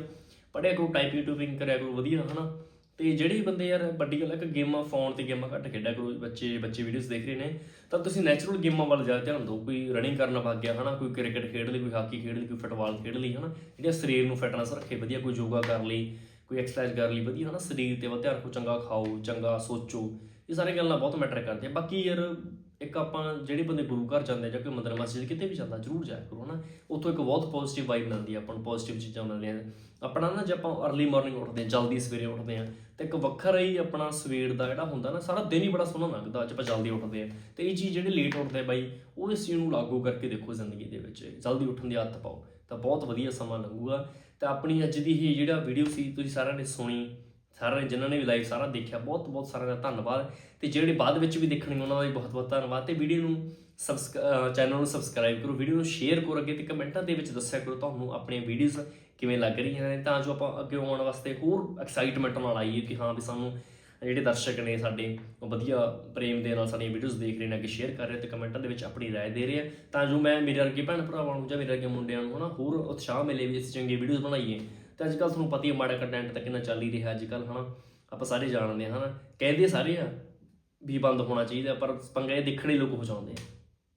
ਪੜ੍ਹਿਆ ਕਰੋ ਟਾਈਪਿੰਗ ਟੂਪਿੰਗ ਕਰਿਆ ਕਰੋ, ਵਧੀਆ, ਹਨਾ। ਤੇ ਜਿਹੜੇ ਬੰਦੇ ਯਾਰ ਵੱਡੀ ਗੱਲ ਹੈ ਕਿ ਗੇਮਾਂ ਫੋਨ ਤੇ ਗੇਮਾਂ ਘੱਟ ਖੇਡਿਆ ਕਰੋ, ਬੱਚੇ ਬੱਚੇ ਵੀਡੀਓਜ਼ ਦੇਖ ਰਹੇ ਨੇ, ਤਾਂ ਤੁਸੀਂ ਨੈਚੁਰਲ ਗੇਮਾਂ ਵੱਲ ਜ਼ਿਆਦਾ ਧਿਆਨ ਦਿਓ, ਕੋਈ ਰਨਿੰਗ ਕਰਨ ਵਗ ਗਿਆ, ਹਨਾ, ਕੋਈ ਕ੍ਰਿਕਟ ਖੇਡ ਲਈ, ਕੋਈ ਹਾਕੀ ਖੇਡ ਲਈ, ਕੋਈ ਫੁੱਟਬਾਲ ਖੇਡ ਲਈ, ਹਨਾ ਜਿਹੜੇ ਸਰੀਰ ਨੂੰ ਫਿਟਨੈਸ ਰੱਖੇ, ਵਧੀਆ ਕੋਈ ਯੋਗਾ ਕਰ ਲਈ, ਕੋਈ ਐਕਸਰਸਾਈਜ਼ ਕਰ ਲਈ, ਵਧੀਆ, ਹਨਾ, ਸਰੀਰ ਤੇ ਵਾ ਧਿਆਨ ਰੱਖੋ, ਚੰਗਾ ਖਾਓ, ਚੰਗਾ ਸੋਚੋ, ਇਹ ਸਾਰੇ ਗੱਲਾਂ ਬਹੁਤ ਮੈਟਰ ਕਰਦੀਆਂ। ਬਾਕੀ ਯਾਰ, ਇੱਕ ਆਪਾਂ ਜਿਹੜੇ ਬੰਦੇ ਗੁਰੂ ਘਰ ਜਾਂਦੇ ਜਾਂ ਕੋਈ ਮੰਦਰ ਮਸਜਿਦ ਕਿਤੇ ਵੀ ਜਾਂਦਾ, ਜ਼ਰੂਰ ਜਾਇਆ ਕਰੋ, ਹਨਾ, ਉੱਥੋਂ ਇੱਕ ਬਹੁਤ ਪੋਜ਼ਿਟਿਵ ਵਾਈਬ ਮਿਲਦੀ ਆ ਆਪਾਂ ਨੂੰ ਪੋਜ਼ਿਟਿਵ ਚੀਜ਼ਾਂ ਮਿਲਦੀਆਂ ਆਪਣਾ ਨਾ ਜੇ ਆਪਾਂ ਅਰਲੀ ਮਾਰਨਿੰਗ ਉੱਠਦੇ ਆ ਜਲਦੀ ਸਵੇਰੇ ਉੱਠਦੇ ਆ ਤੇ ਇੱਕ ਵੱਖਰਾ ਹੀ ਆਪਣਾ ਸਵੇਰ ਦਾ ਜਿਹੜਾ ਹੁੰਦਾ ਨਾ, ਸਾਰਾ ਦਿਨ ਹੀ ਬੜਾ ਸੋਹਣਾ ਲੱਗਦਾ ਅੱਜ ਆਪਾਂ ਜਲਦੀ ਉੱਠਦੇ ਆ ਤੇ ਇਹ ਚੀਜ਼ ਜਿਹੜੇ ਲੇਟ ਉੱਠਦੇ ਬਾਈ, ਉਹ ਇਸ ਚੀਜ਼ ਨੂੰ ਲਾਗੂ ਕਰਕੇ ਦੇਖੋ ਜ਼ਿੰਦਗੀ ਦੇ ਵਿੱਚ। ਜਲਦੀ ਉੱਠਣ ਦੀ ਆਦਤ ਪਾਓ, ਤਾਂ ਬਹੁਤ ਵਧੀਆ ਸਮਾਂ ਲੰਘੂਗਾ। ਤੇ ਆਪਣੀ ਅੱਜ ਦੀ ਇਹ ਜਿਹੜਾ ਵੀਡੀਓ ਸੀ, ਤੁਸੀਂ ਸਾਰਿਆਂ ਨੇ ਸੁਣੀ, ਸਾਰਿਆਂ ਨੇ ਜਿਨ੍ਹਾਂ ਨੇ ਵੀ ਲਾਈਵ ਸਾਰਾ ਦੇਖਿਆ, ਬਹੁਤ ਬਹੁਤ ਸਾਰਿਆਂ ਦਾ ਧੰਨਵਾਦ। ਤੇ ਜਿਹੜੇ ਬਾਅਦ ਵਿੱਚ ਵੀ ਦੇਖਣਗੇ, ਉਹਨਾਂ ਦਾ ਵੀ ਬਹੁਤ ਬਹੁਤ ਧੰਨਵਾਦ। ਤੇ ਵੀਡੀਓ ਨੂੰ ਸਬਸਕ੍ਰਾਈਬ ਚੈਨਲ ਨੂੰ ਸਬਸਕ੍ਰਾਈਬ ਕਰੋ ਵੀਡੀਓ ਨੂੰ ਸ਼ੇਅਰ ਕਰੋ ਅੱਗੇ ਤੇ ਕਮੈਂਟਾਂ ਦੇ ਵਿੱਚ ਦੱਸਿਆ ਕਰੋ ਤੁਹਾਨੂੰ ਆਪਣੀਆਂ ਵੀਡੀਓਜ਼ ਕਿਵੇਂ ਲੱਗ ਰਹੀਆਂ ਨੇ ਤਾਂ ਜੋ ਆਪਾਂ ਅੱਗੇ ਆਉਣ ਵਾਸਤੇ ਹੋਰ ਐਕਸਾਈਟਮੈਂਟ ਨਾਲ ਆਈਏ ਕਿ ਹਾਂ ਵੀ ਸਾਨੂੰ ਜਿਹੜੇ ਦਰਸ਼ਕ ਨੇ ਸਾਡੇ ਉਹ ਵਧੀਆ ਪ੍ਰੇਮ ਦੇ ਨਾਲ ਸਾਡੀਆਂ ਵੀਡੀਓਜ਼ ਦੇਖ ਰਹੇ ਨੇ ਅੱਗੇ ਸ਼ੇਅਰ ਕਰ ਰਹੇ ਤੇ ਕਮੈਂਟਾਂ ਦੇ ਵਿੱਚ ਆਪਣੀ رائے ਦੇ ਰਹੇ ਆ ਤਾਂ ਜੋ ਮੈਂ ਮੇਰੇ ਵਰਗੇ ਭੈਣ ਭਰਾਵਾਂ ਨੂੰ ਜਾਂ ਮੇਰੇ ਵਰਗੇ ਮੁੰਡਿਆਂ ਨੂੰ ਹਨਾ ਹੋਰ ਉਤਸ਼ਾਹ ਮਿਲੇ ਵੀ ਅਸੀਂ ਚੰਗੀ ਵੀਡੀਓਜ਼ ਬਣਾਈਏ ਤੇ ਅੱਜ ਕੱਲ ਤੁਹਾਨੂੰ ਪਤਾ ਹੀ ਹੈ ਮਾੜਾ ਕੰਟੈਂਟ ਤਾਂ ਕਿੰਨਾ ਚੱਲ ਹੀ ਰਿਹਾ ਅੱਜ ਕੱਲ ਹਨਾ ਆਪਾਂ ਸਾਰੇ ਜਾਣਦੇ ਹਾਂ ਹਨਾ ਕਹਿੰਦੇ ਸਾਰੇ ਆ ਵੀ ਬੰਦ ਹੋਣਾ ਚਾਹੀਦਾ ਪਰ ਪੰਗਾ ਇਹ ਦੇਖਣੇ ਲੋਕ ਹੋ ਜਾਂਦੇ ਆ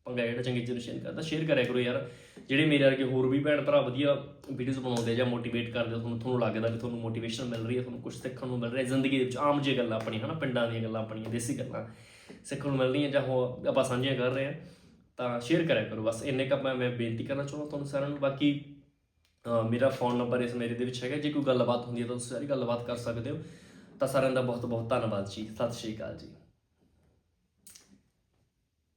ਪੰਗਾ ਜਿਹੜਾ ਚੰਗੀ ਚੀਜ਼ ਸ਼ੇਅਰ ਕਰਦਾ। ਸ਼ੇਅਰ ਕਰਿਆ ਕਰੋ ਯਾਰ। ਜਿਹੜੇ ਮੇਰੇ ਵਰਗੇ ਹੋਰ ਵੀ ਭੈਣ ਭਰਾ ਵਧੀਆ ਵੀਡੀਓਜ਼ ਬਣਾਉਂਦੇ ਆ ਜਾਂ ਮੋਟੀਵੇਟ ਕਰਦੇ ਤੁਹਾਨੂੰ ਤੁਹਾਨੂੰ ਲੱਗਦਾ ਵੀ ਤੁਹਾਨੂੰ ਮੋਟੀਵੇਸ਼ਨ ਮਿਲ ਰਹੀ ਹੈ ਤੁਹਾਨੂੰ ਕੁਝ ਸਿੱਖਣ ਨੂੰ ਮਿਲ ਰਿਹਾ, ਜ਼ਿੰਦਗੀ ਦੇ ਵਿੱਚ ਆਮ ਜਿਹੀ ਗੱਲਾਂ ਆਪਣੀਆਂ, ਹਨਾ, ਪਿੰਡਾਂ ਦੀਆਂ ਗੱਲਾਂ ਆਪਣੀਆਂ, ਦੇਸੀ ਗੱਲਾਂ ਸਿੱਖਣ ਨੂੰ ਮਿਲ ਰਹੀਆਂ ਜਾਂ ਉਹ ਆਪਾਂ ਸਾਂਝੀਆਂ ਕਰ ਰਹੇ ਹਾਂ ਤਾਂ ਸ਼ੇਅਰ ਕਰਿਆ ਕਰੋ। ਬਸ ਇੰਨੇ ਕੁ ਮੈਂ ਮੈਂ ਬੇਨਤੀ ਕਰਨਾ ਚਾਹੁੰਦਾ ਤੁਹਾਨੂੰ ਸਾਰਿਆਂ ਨੂੰ। ਬਾਕੀ ਮੇਰਾ ਫੋਨ ਨੰਬਰ ਇਸ ਮੇਰੇ ਦੇ ਵਿੱਚ ਹੈਗਾ। ਜੇ ਕੋਈ ਗੱਲਬਾਤ ਹੁੰਦੀ ਹੈ ਤਾਂ ਤੁਸੀਂ ਸਾਰੀ ਗੱਲਬਾਤ ਕਰ ਸਕਦੇ ਹੋ। ਤਾਂ ਸਾਰਿਆਂ ਦਾ ਬਹੁਤ ਬਹੁਤ ਧੰਨਵਾਦ ਜੀ। ਸਤਿ ਸ਼੍ਰੀ ਅਕਾਲ ਜੀ।